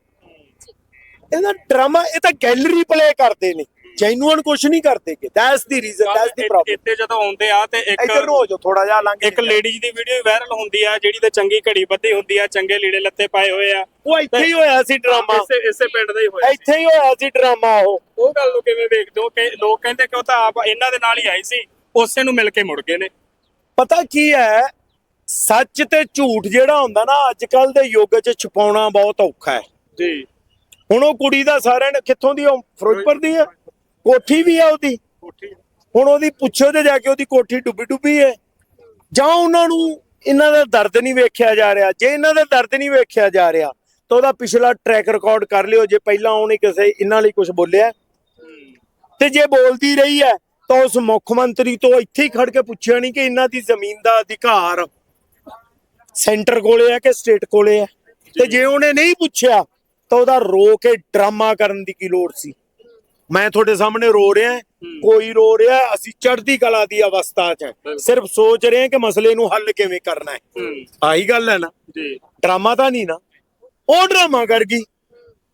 ਇਹਦਾ ਡਰਾਮਾ ਇਹ ਤਾਂ ਗੈਲਰੀ ਪਲੇ ਕਰਦੇ ਨੇ। ਜੈਨੂਅਨ ਕੁਝ ਨਹੀਂ ਕਰਦੇ ਕਿ that's the reason that's the problem ਇੱਥੇ ਜਦੋਂ ਆਉਂਦੇ ਆ ਤੇ ਇੱਕ ਇੱਧਰ ਨੂੰ ਹੋ ਜਾਓ ਥੋੜਾ ਜਿਹਾ ਲੰਘ ਇੱਕ ਲੇਡੀਜ਼ ਦੀ ਵੀਡੀਓ ਵਾਇਰਲ ਹੁੰਦੀ ਆ ਜਿਹੜੀ ਤੇ ਚੰਗੀ ਘੜੀ ਬੱਧੀ ਹੁੰਦੀ ਆ ਚੰਗੇ ਲੀੜੇ ਲੱਤੇ ਪਾਏ ਹੋਏ ਆ। ਉਹ ਇੱਥੇ ਹੀ ਹੋਇਆ ਸੀ ਡਰਾਮਾ। ਇਸੇ ਇਸੇ ਪਿੰਡ ਦਾ ਹੀ ਹੋਇਆ। ਇੱਥੇ ਹੀ ਹੋਇਆ ਸੀ ਡਰਾਮਾ ਉਹ। ਉਹ ਗੱਲ ਨੂੰ ਕਿਵੇਂ ਵੇਖਦੇ ਹੋ? ਕਿ ਲੋਕ ਕਹਿੰਦੇ ਕਿ ਉਹ ਤਾਂ ਆਪ ਇਹਨਾਂ ਦੇ ਨਾਲ ਹੀ ਆਈ ਸੀ ਉਸੇ ਨੂੰ ਮਿਲ ਕੇ ਮੁੜ ਗਏ ਨੇ। ਪਤਾ ਕੀ ਹੈ ਸੱਚ ਤੇ ਝੂਠ ਜਿਹੜਾ ਹੁੰਦਾ ਨਾ ਅੱਜ ਕੱਲ ਦੇ ਯੁੱਗ 'ਚ ਛੁਪਾਉਣਾ ਬਹੁਤ ਔਖਾ ਹੈ। ਜੀ। ਹੁਣ ਉਹ ਕੁੜੀ ਦਾ ਸਾਰਿਆਂ ਨੇ ਕਿੱਥੋਂ ਦੀ ਫਿਰੋਜ਼ਪੁਰ ਦੀ ਹੈ ਕੋਠੀ ਵੀ ਆ ਉਹਦੀ। ਹੁਣ ਉਹਦੀ ਪੁੱਛੋ ਤੇ ਜਾ ਕੇ ਉਹਦੀ ਕੋਠੀ ਡੁੱਬੀ ਡੁੱਬੀ ਹੈ ਜਾਂ ਉਹਨਾਂ ਨੂੰ ਇਹਨਾਂ ਦਾ ਦਰਦ ਨਹੀਂ ਵੇਖਿਆ ਜਾ ਰਿਹਾ। ਜੇ ਇਹਨਾਂ ਦਾ ਦਰਦ ਨਹੀਂ ਵੇਖਿਆ ਜਾ ਰਿਹਾ ਤਾਂ ਉਹਦਾ ਪਿਛਲਾ ਟਰੈਕ ਰਿਕਾਰਡ ਕਰ ਲਿਓ। ਜੇ ਪਹਿਲਾਂ ਉਹਨੇ ਕਿਸੇ ਇਹਨਾਂ ਲਈ ਕੁਝ ਬੋਲਿਆ। ਤੇ ਜੇ ਬੋਲਦੀ ਰਹੀ ਹੈ ਤਾਂ ਉਸ ਮੁੱਖ ਮੰਤਰੀ ਤੋਂ ਇੱਥੇ ਹੀ ਖੜ ਕੇ ਪੁੱਛਿਆ ਨਹੀਂ ਕਿ ਇਹਨਾਂ ਦੀ ਜ਼ਮੀਨ ਦਾ ਅਧਿਕਾਰ ਸੈਂਟਰ ਕੋਲੇ ਹੈ ਕਿ ਸਟੇਟ ਕੋਲੇ ਹੈ? ਤੇ ਜੇ ਉਹਨੇ ਨਹੀਂ ਪੁੱਛਿਆ ਤਾਂ ਉਹਦਾ ਰੋ ਕੇ ਡਰਾਮਾ ਕਰਨ ਦੀ ਕੀ ਲੋੜ ਸੀ? ਮੈਂ ਤੁਹਾਡੇ ਸਾਹਮਣੇ ਰੋ ਰਿਹਾ ਕੋਈ ਰੋ ਰਿਹਾ ਅਸੀਂ ਚੜ੍ਹਦੀ ਕਲਾ ਦੀ ਅਵਸਥਾ 'ਚ ਹੈ। ਸਿਰਫ ਸੋਚ ਰਹੇ ਹਾਂ ਕਿ ਮਸਲੇ ਨੂੰ ਹੱਲ ਕਿਵੇਂ ਕਰਨਾ ਹੈ। ਆਹੀ ਗੱਲ ਹੈ ਨਾ। ਜੀ। ਡਰਾਮਾ ਤਾਂ ਨਹੀਂ ਨਾ। ਉਹ ਡਰਾਮਾ ਕਰ ਗਈ।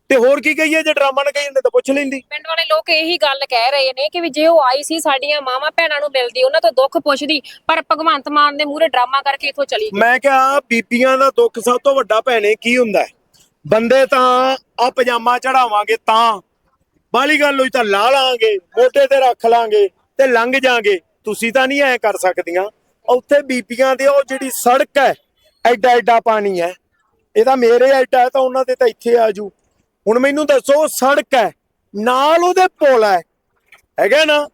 ਤੇ ਹੋਰ ਕੀ ਕਹੀਏ ਜੇ ਡਰਾਮਾ ਨਾ ਕਹੀ ਤਾਂ ਪੁੱਛ ਲੈਂਦੀ। ਪਿੰਡ ਵਾਲੇ ਲੋਕ ਇਹੀ ਗੱਲ ਕਹਿ ਰਹੇ ਨੇ ਕਿ ਵੀ ਜੇ ਉਹ ਆਈ ਸੀ ਸਾਡੀਆਂ ਮਾਵਾਂ ਭੈਣਾਂ ਨੂੰ ਮਿਲਦੀ ਉਹਨਾਂ ਤੋਂ ਦੁੱਖ ਪੁੱਛਦੀ ਪਰ ਭਗਵੰਤ ਮਾਨ ਦੇ ਮੂਹਰੇ ਡਰਾਮਾ ਕਰਕੇ ਇੱਥੋਂ ਚਲੀ ਗਈ। ਮੈਂ ਕਿਹਾ ਬੀਬੀਆਂ ਦਾ ਦੁੱਖ ਸਭ ਤੋਂ ਵੱਡਾ ਭੈਣੇ ਕੀ ਹੁੰਦਾ ਹੈ? ਬੰਦੇ ਤਾਂ ਆ ਪਜਾਮਾ ਚੜਾਵਾਂਗੇ ਤਾਂ। ਬਾਲੀ ਗੱਲ ਹੋਈ ਤਾਂ ਲਾ ਲਾਂਗੇ ਮੋਢੇ ਤੇ ਰੱਖ ਲਾਂਗੇ ਤੇ ਲੰਘ ਜਾਾਂਗੇ। ਤੁਸੀਂ ਤਾਂ ਨਹੀਂ ਐ ਕਰ ਸਕਦੀਆਂ। ਉੱਥੇ ਬੀਬੀਆਂ ਦੇ ਉਹ ਜਿਹੜੀ ਸੜਕ ਹੈ ਐਡਾ ਐਡਾ ਪਾਣੀ ਹੈ। ਇਹ ਤਾਂ ਮੇਰੇ ਐਡਾ ਤਾਂ ਉਹਨਾਂ ਦੇ ਤਾਂ ਇੱਥੇ ਆਜੂ ਹੁਣ ਮੈਨੂੰ ਦੱਸੋ ਸੜਕ ਹੈ ਨਾਲ ਉਹਦੇ ਪੁਲ ਹੈ। ਹੈਗਾ ਨਾ?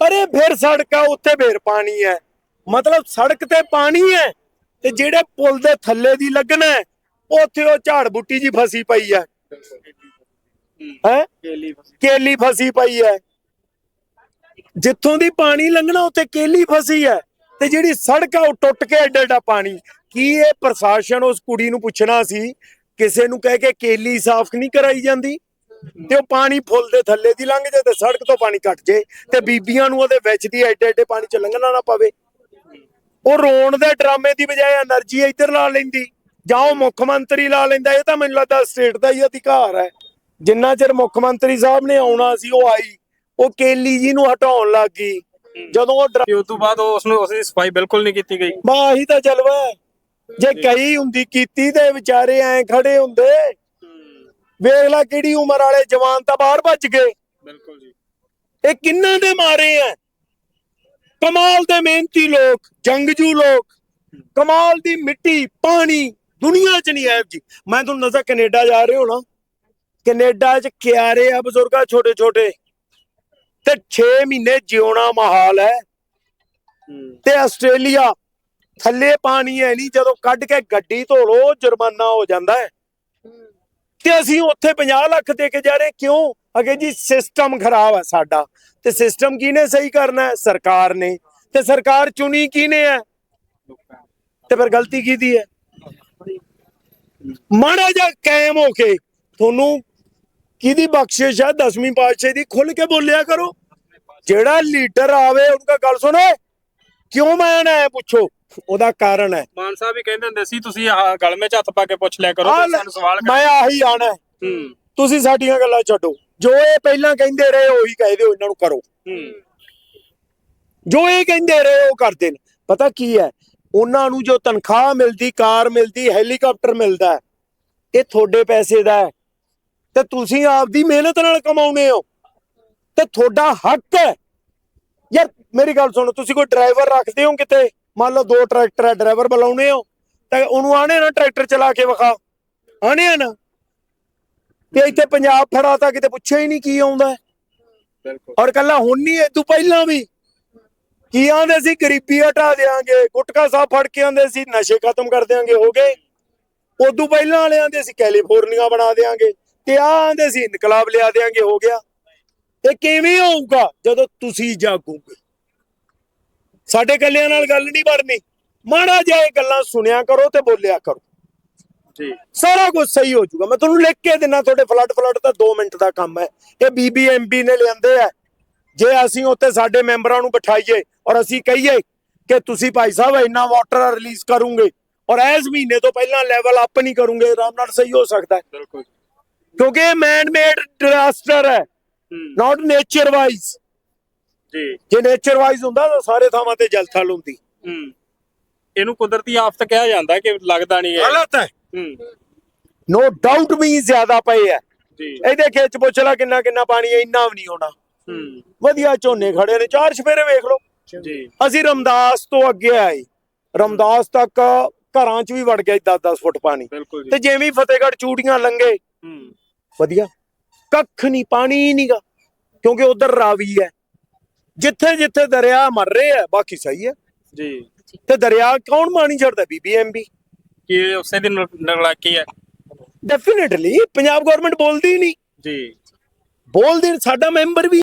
ਪਰ ਇਹ ਫਿਰ ਸੜਕ ਆ ਉੱਥੇ ਫੇਰ ਪਾਣੀ ਹੈ। ਮਤਲਬ ਸੜਕ ਤੇ ਪਾਣੀ ਹੈ ਤੇ ਜਿਹੜੇ ਪੁਲ ਦੇ ਥੱਲੇ ਦੀ ਲੱਗਣਾ ਹੈ, ਉੱਥੇ ਉਹ ਝਾੜ ਬੁੱਟੀ ਜੀ ਫਸੀ ਪਈ ਹੈ। ਹੈ? ਕੇਲੀ ਫਸੀ ਪਈ ਹੈ। ਜਿੱਥੋਂ ਦੀ ਪਾਣੀ ਲੰਘਣਾ ਉੱਥੇ ਕੇਲੀ ਫਸੀ ਹੈ। ਤੇ ਜਿਹੜੀ ਸੜਕ ਆ ਉਹ ਟੁੱਟ ਕੇ ਐਡਾ ਐਡਾ ਪਾਣੀ। ਕੀ ਇਹ ਪ੍ਰਸ਼ਾਸਨ ਉਸ ਕੁੜੀ ਨੂੰ ਪੁੱਛਣਾ ਸੀ? ਕਿਸੇ ਨੂੰ ਕਹਿ ਕੇ ਕੇਲੀ ਸਾਫ਼ ਨਹੀਂ ਕਰਾਈ ਜਾਂਦੀ? ਤੇ ਉਹ ਪਾਣੀ ਫੁੱਲ ਦੇ ਥੱਲੇ ਦੀ ਲੰਘ ਜੇ ਤੇ ਸੜਕ ਤੋਂ ਪਾਣੀ ਕੱਟ ਜੇ ਤੇ ਬੀਬੀਆਂ ਨੂੰ ਉਹਦੇ ਵਿੱਚ ਦੀ ਐਡੇ ਐਡੇ ਪਾਣੀ ਚ ਲੰਘਣਾ ਨਾ ਪਵੇ। ਉਹ ਰੋਣ ਦੇ ਡਰਾਮੇ ਦੀ ਬਜਾਏ એનર્ਜੀ ਇੱਧਰ ਲਾ ਲੈਂਦੀ। ਜਾਂ ਉਹ ਮੁੱਖ ਮੰਤਰੀ ਲਾ ਲੈਂਦਾ। ਇਹ ਤਾਂ ਮੈਨੂੰ ਲੱਗਦਾ ਸਟੇਟ ਦਾ ਹੀ ਅਧਿਕਾਰ ਹੈ। ਜਿੰਨਾ ਚਿਰ ਮੁੱਖ ਮੰਤਰੀ ਸਾਹਿਬ ਨੇ ਆਉਣਾ ਸੀ ਉਹ ਆਈ। ਉਹ ਕੇਲੀ ਜੀ ਨੂੰ ਹਟਾਉਣ ਲੱਗ ਗਈ। ਜਦੋਂ ਉਹ ਕਿ ਉਸ ਤੋਂ ਬਾਅਦ ਉਸ ਨੂੰ ਉਸ ਦੀ ਸਫ਼ਾਈ ਬਿਲਕੁਲ ਨਹੀਂ ਕੀਤੀ ਗਈ। ਬਾ ਆਹੀ ਤਾਂ ਜਲਵਾ ਹੈ। ਜੇ ਕਈ ਹੁੰਦੀ ਕੀਤੀ ਤੇ ਵਿਚਾਰੇ ਐ ਖੜੇ ਹੁੰਦੇ। ਵੇਖ ਲੈ ਕਿਹੜੀ ਉਮਰ ਵਾਲੇ ਜਵਾਨ ਤਾਂ ਬਾਹਰ ਭੱਜ ਗਏ। ਬਿਲਕੁਲ ਜੀ। ਇਹ ਕਿੰਨਾਂ ਦੇ ਮਾਰੇ ਐ? ਕਮਾਲ ਦੇ ਮਿਹਨਤੀ ਲੋਕ ਜੰਗਜੂ ਲੋਕ। ਕਮਾਲ ਦੀ ਮਿੱਟੀ ਪਾਣੀ ਦੁਨੀਆ 'ਚ ਨਹੀਂ ਹੈ ਜੀ। ਮੈਂ ਤੁਹਾਨੂੰ ਦੱਸਾਂ ਕੈਨੇਡਾ ਜਾ ਰਹੇ ਹੋ ਨਾ। ਕੈਨੇਡਾ 'ਚ ਕਿਆਰੇ ਆ ਬਜ਼ੁਰਗਾ ਛੋਟੇ ਛੋਟੇ। ਤੇ 6 ਮਹੀਨੇ ਜਿਉਣਾ ਮਹਾਲ ਹੈ। ਤੇ ਆਸਟ੍ਰੇਲੀਆ ਥੱਲੇ ਪਾਣੀ ਹੈ ਨਹੀਂ ਜਦੋਂ ਕੱਢ ਕੇ ਗੱਡੀ ਧੋ ਲੋ ਜੁਰਮਾਨਾ ਹੋ ਜਾਂਦਾ ਹੈ। ਤੇ ਅਸੀਂ ਉੱਥੇ 50 ਲੱਖ ਦੇ ਕੇ ਜਾ ਰਹੇ ਕਿਉਂ? ਅਗੇ ਜੀ ਸਿਸਟਮ ਖਰਾਬ ਹੈ ਸਾਡਾ। ਤੇ ਸਿਸਟਮ ਕਿਹਨੇ ਸਹੀ ਕਰਨਾ ਹੈ? ਸਰਕਾਰ ਨੇ। ਤੇ ਸਰਕਾਰ ਚੁਣੀ ਕਿਹਨੇ ਹੈ? ਤੇ ਫਿਰ ਗਲਤੀ ਕਿਹਦੀ ਹੈ। ਮਾੜਾ ਜਿਹਾ ਕਾਇਮ ਹੋ ਕੇ ਤੁਹਾਨੂੰ ਕਿਹਦੀ ਬਖਸ਼ਿਸ਼ ਹੈ ਦਸਵੀਂ ਪਾਤਸ਼ਾਹ ਦੀ? ਖੁੱਲ ਕੇ ਬੋਲਿਆ ਕਰੋ। ਜਿਹੜਾ ਲੀਡਰ ਆਵੇ ਉਹਦਾ ਗੱਲ ਸੁਣੇ। ਕਿਉਂ ਮੈਂ ਨਾ ਪੁੱਛੋ? ਉਹਦਾ ਕਾਰਨ ਹੈ। ਮਾਨ ਸਾਹਿਬ ਵੀ ਕਹਿੰਦੇ ਹੁੰਦੇ ਸੀ ਤੁਸੀਂ ਆਹ ਗਲਮੇ 'ਚ ਹੱਥ ਪਾ ਕੇ ਪੁੱਛ ਲਿਆ ਕਰੋ ਸਾਨੂੰ ਸਵਾਲ ਕਰ ਮੈਂ ਆਹੀ ਆਣਾ ਹੈ। ਤੁਸੀਂ ਸਾਡੀਆਂ ਗੱਲਾਂ ਛੱਡੋ। ਜੋ ਇਹ ਪਹਿਲਾਂ ਕਹਿੰਦੇ ਰਹੇ ਉਹੀ ਕਹਿ ਦਿਓ ਇਹਨਾਂ ਨੂੰ ਕਰੋ। ਹੂੰ। ਜੋ ਇਹ ਕਹਿੰਦੇ ਰਹੇ ਉਹ ਕਰਦੇ ਨੇ ਪਤਾ ਕੀ ਹੈ? ਉਹਨਾਂ ਨੂੰ ਜੋ ਤਨਖਾਹ ਮਿਲਦੀ ਕਾਰ ਮਿਲਦੀ ਹੈਲੀਕਾਪਟਰ ਮਿਲਦਾ ਇਹ ਤੁਹਾਡੇ ਪੈਸੇ ਦਾ ਹੈ। ਤੇ ਤੁਸੀਂ ਆਪਦੀ ਮਿਹਨਤ ਨਾਲ ਕਮਾਉਨੇ ਹੋ। ਤੇ ਤੁਹਾਡਾ ਹੱਕ ਹੈ। ਯਾਰ ਮੇਰੀ ਗੱਲ ਸੁਣੋ ਤੁਸੀਂ ਕੋਈ ਡਰਾਈਵਰ ਰੱਖਦੇ ਹੋ ਕਿਤੇ? ਮੰਨ ਲਓ ਦੋ ਟਰੈਕਟਰ ਹੈ ਡਰਾਈਵਰ ਬੁਲਾਉਣੇ ਹੋ ਤਾਂ ਉਹਨੂੰ ਆਣੇ ਨਾ ਟਰੈਕਟਰ ਚਲਾ ਕੇ ਵਿਖਾ ਆਣੇ ਨਾ। ਤੇ ਇੱਥੇ ਪੰਜਾਬ ਫੜਾਤਾ ਕਿਤੇ ਪੁੱਛਿਆ ਹੀ ਨਹੀਂ ਕੀ ਆਉਂਦਾ। ਬਿਲਕੁਲ। ਔਰ ਕੱਲਾ ਹੁਣ ਨਹੀਂ ਇਹ ਤੋਂ ਪਹਿਲਾਂ ਵੀ। ਕੀ ਆਂਦੇ ਸੀ? ਗਰੀਬੀ ਹਟਾ ਦੇਾਂਗੇ ਗੁਟਕਾ ਸਾਹਿਬ ਫੜ ਕੇ ਆਂਦੇ ਸੀ ਨਸ਼ੇ ਖਤਮ ਕਰ ਦੇਾਂਗੇ ਹੋ ਗਏ। ਉਦੋਂ ਪਹਿਲਾਂ ਵਾਲੇ ਆਂਦੇ ਸੀ ਕੈਲੀਫੋਰਨੀਆ ਬਣਾ ਦੇਾਂਗੇ ਤੇ ਆਂਦੇ ਸੀ ਇਨਕਲਾਬ ਲਿਆ ਦੇਾਂਗੇ ਹੋ ਗਿਆ। ਇਹ ਕਿਵੇਂ ਹੋਊਗਾ ਜਦੋਂ ਤੁਸੀਂ ਜਾਗੋਗੇ? ਸਾਡੇ ਕੱਲਿਆਂ ਨਾਲ ਗੱਲ ਨਹੀਂ ਬਣਨੀ। ਮਾੜਾ ਜਿਹਾ ਇਹ ਗੱਲਾਂ ਸੁਣਿਆ ਕਰੋ ਤੇ ਬੋਲਿਆ ਕਰੋ। ਜੀ। ਸਾਰਾ ਕੁਝ ਸਹੀ ਹੋ ਜਾਊਗਾ। ਮੈਂ ਤੁਹਾਨੂੰ ਲਿਖ ਕੇ ਦਿਨਾ ਤੁਹਾਡੇ ਫਲੱਡ ਫਲੱਡ ਤਾਂ 2 ਮਿੰਟ ਦਾ ਕੰਮ ਹੈ। ਇਹ ਬੀਬੀਐਮਬੀ ਨੇ ਲਿਆਂਦੇ ਆ। ਜੇ ਅਸੀਂ ਉੱਤੇ ਸਾਡੇ ਮੈਂਬਰਾਂ ਨੂੰ ਬਿਠਾਈਏ ਔਰ ਅਸੀਂ ਕਹੀਏ ਕਿ ਤੁਸੀਂ ਭਾਈ ਸਾਹਿਬ ਇੰਨਾ ਵਾਟਰ ਰਿਲੀਜ਼ ਕਰੋਗੇ ਔਰ ਐਸ ਮਹੀਨੇ ਤੋਂ ਪਹਿਲਾਂ ਲੈਵਲ ਅਪ ਨਹੀਂ ਕਰੋਗੇ ਆਰਾਮ ਨਾਲ ਸਹੀ ਹੋ ਸਕਦਾ ਹੈ। ਬਿਲਕੁਲ ਕਿਉਂਕਿ ਇਹ ਮੈਨ ਮੇਡ ਡਿਜ਼ਾਸਟਰ ਹੈ। ਨਾਟ ਨੇਚਰ ਵਾਈਜ਼ ਜੀ। ਜੇ ਨੇਚਰ ਵਾਈਜ਼ ਹੁੰਦਾ ਤਾਂ ਸਾਰੇ ਥਾਵਾਂ ਤੇ ਜਲ ਥਲ ਹੁੰਦੀ। ਹੂੰ। ਇਹਨੂੰ ਕੁਦਰਤੀ ਆਫਤ ਕਿਹਾ ਜਾਂਦਾ ਕਿ ਲੱਗਦਾ ਨਹੀਂ ਹੈ ਗਲਤ ਹੈ। ਹੂੰ। ਨੋ ਡਾਊਟ ਵੀ ਜ਼ਿਆਦਾ ਪਏ ਹੈ। ਜੀ। ਇਹਦੇ ਖੇਤ 'ਚ ਪੁੱਛ ਲੈ ਕਿੰਨਾ ਕਿੰਨਾ ਪਾਣੀ ਹੈ ਇੰਨਾ ਵੀ ਨਹੀਂ ਹੋਣਾ। ਹੂੰ। ਵਧੀਆ ਝੋਨੇ ਖੜੇ ਨੇ ਚਾਰ ਛਫੇਰੇ ਵੇਖ ਲਓ। ਜੀ। ਅਸੀਂ ਰਮਦਾਸ ਤੋਂ ਅੱਗੇ ਆਏ। ਰਮਦਾਸ ਤੱਕ ਘਰਾਂ 'ਚ ਵੀ ਵੜ ਗਿਆ 10-10 ਫੁੱਟ ਪਾਣੀ। ਤੇ ਜਿਵੇਂ ਫਤਿਹਗੜ੍ਹ ਚੂੜੀਆਂ ਲੰਗੇ ਹੂੰ। ਵਧੀਆ। ਕੱਖ ਨਹੀਂ ਪਾਣੀ ਹੀ ਨਹੀਂਗਾ ਕਿਉਂਕਿ ਉਧਰ ਰਾਵੀ ਹੈ। ਜਿੱਥੇ ਜਿੱਥੇ ਦਰਿਆ ਮਰ ਰਹੇ ਆ ਬਾਕੀ ਸਹੀ ਹੈ। ਜੀ। ਤੇ ਦਰਿਆ ਕੌਣ ਪਾਣੀ ਛੱਡਦਾ ਬੀਬੀਐਮਬੀ ਕਿ ਉਸੇ ਦੀ ਨਗਲਾਕੀ ਹੈ। ਡੈਫੀਨਿਟਲੀ ਪੰਜਾਬ ਗਵਰਨਮੈਂਟ ਬੋਲਦੀ ਹੀ ਨਹੀਂ ਜੀ। ਬੋਲਦੀ ਸਾਡਾ ਮੈਂਬਰ ਵੀ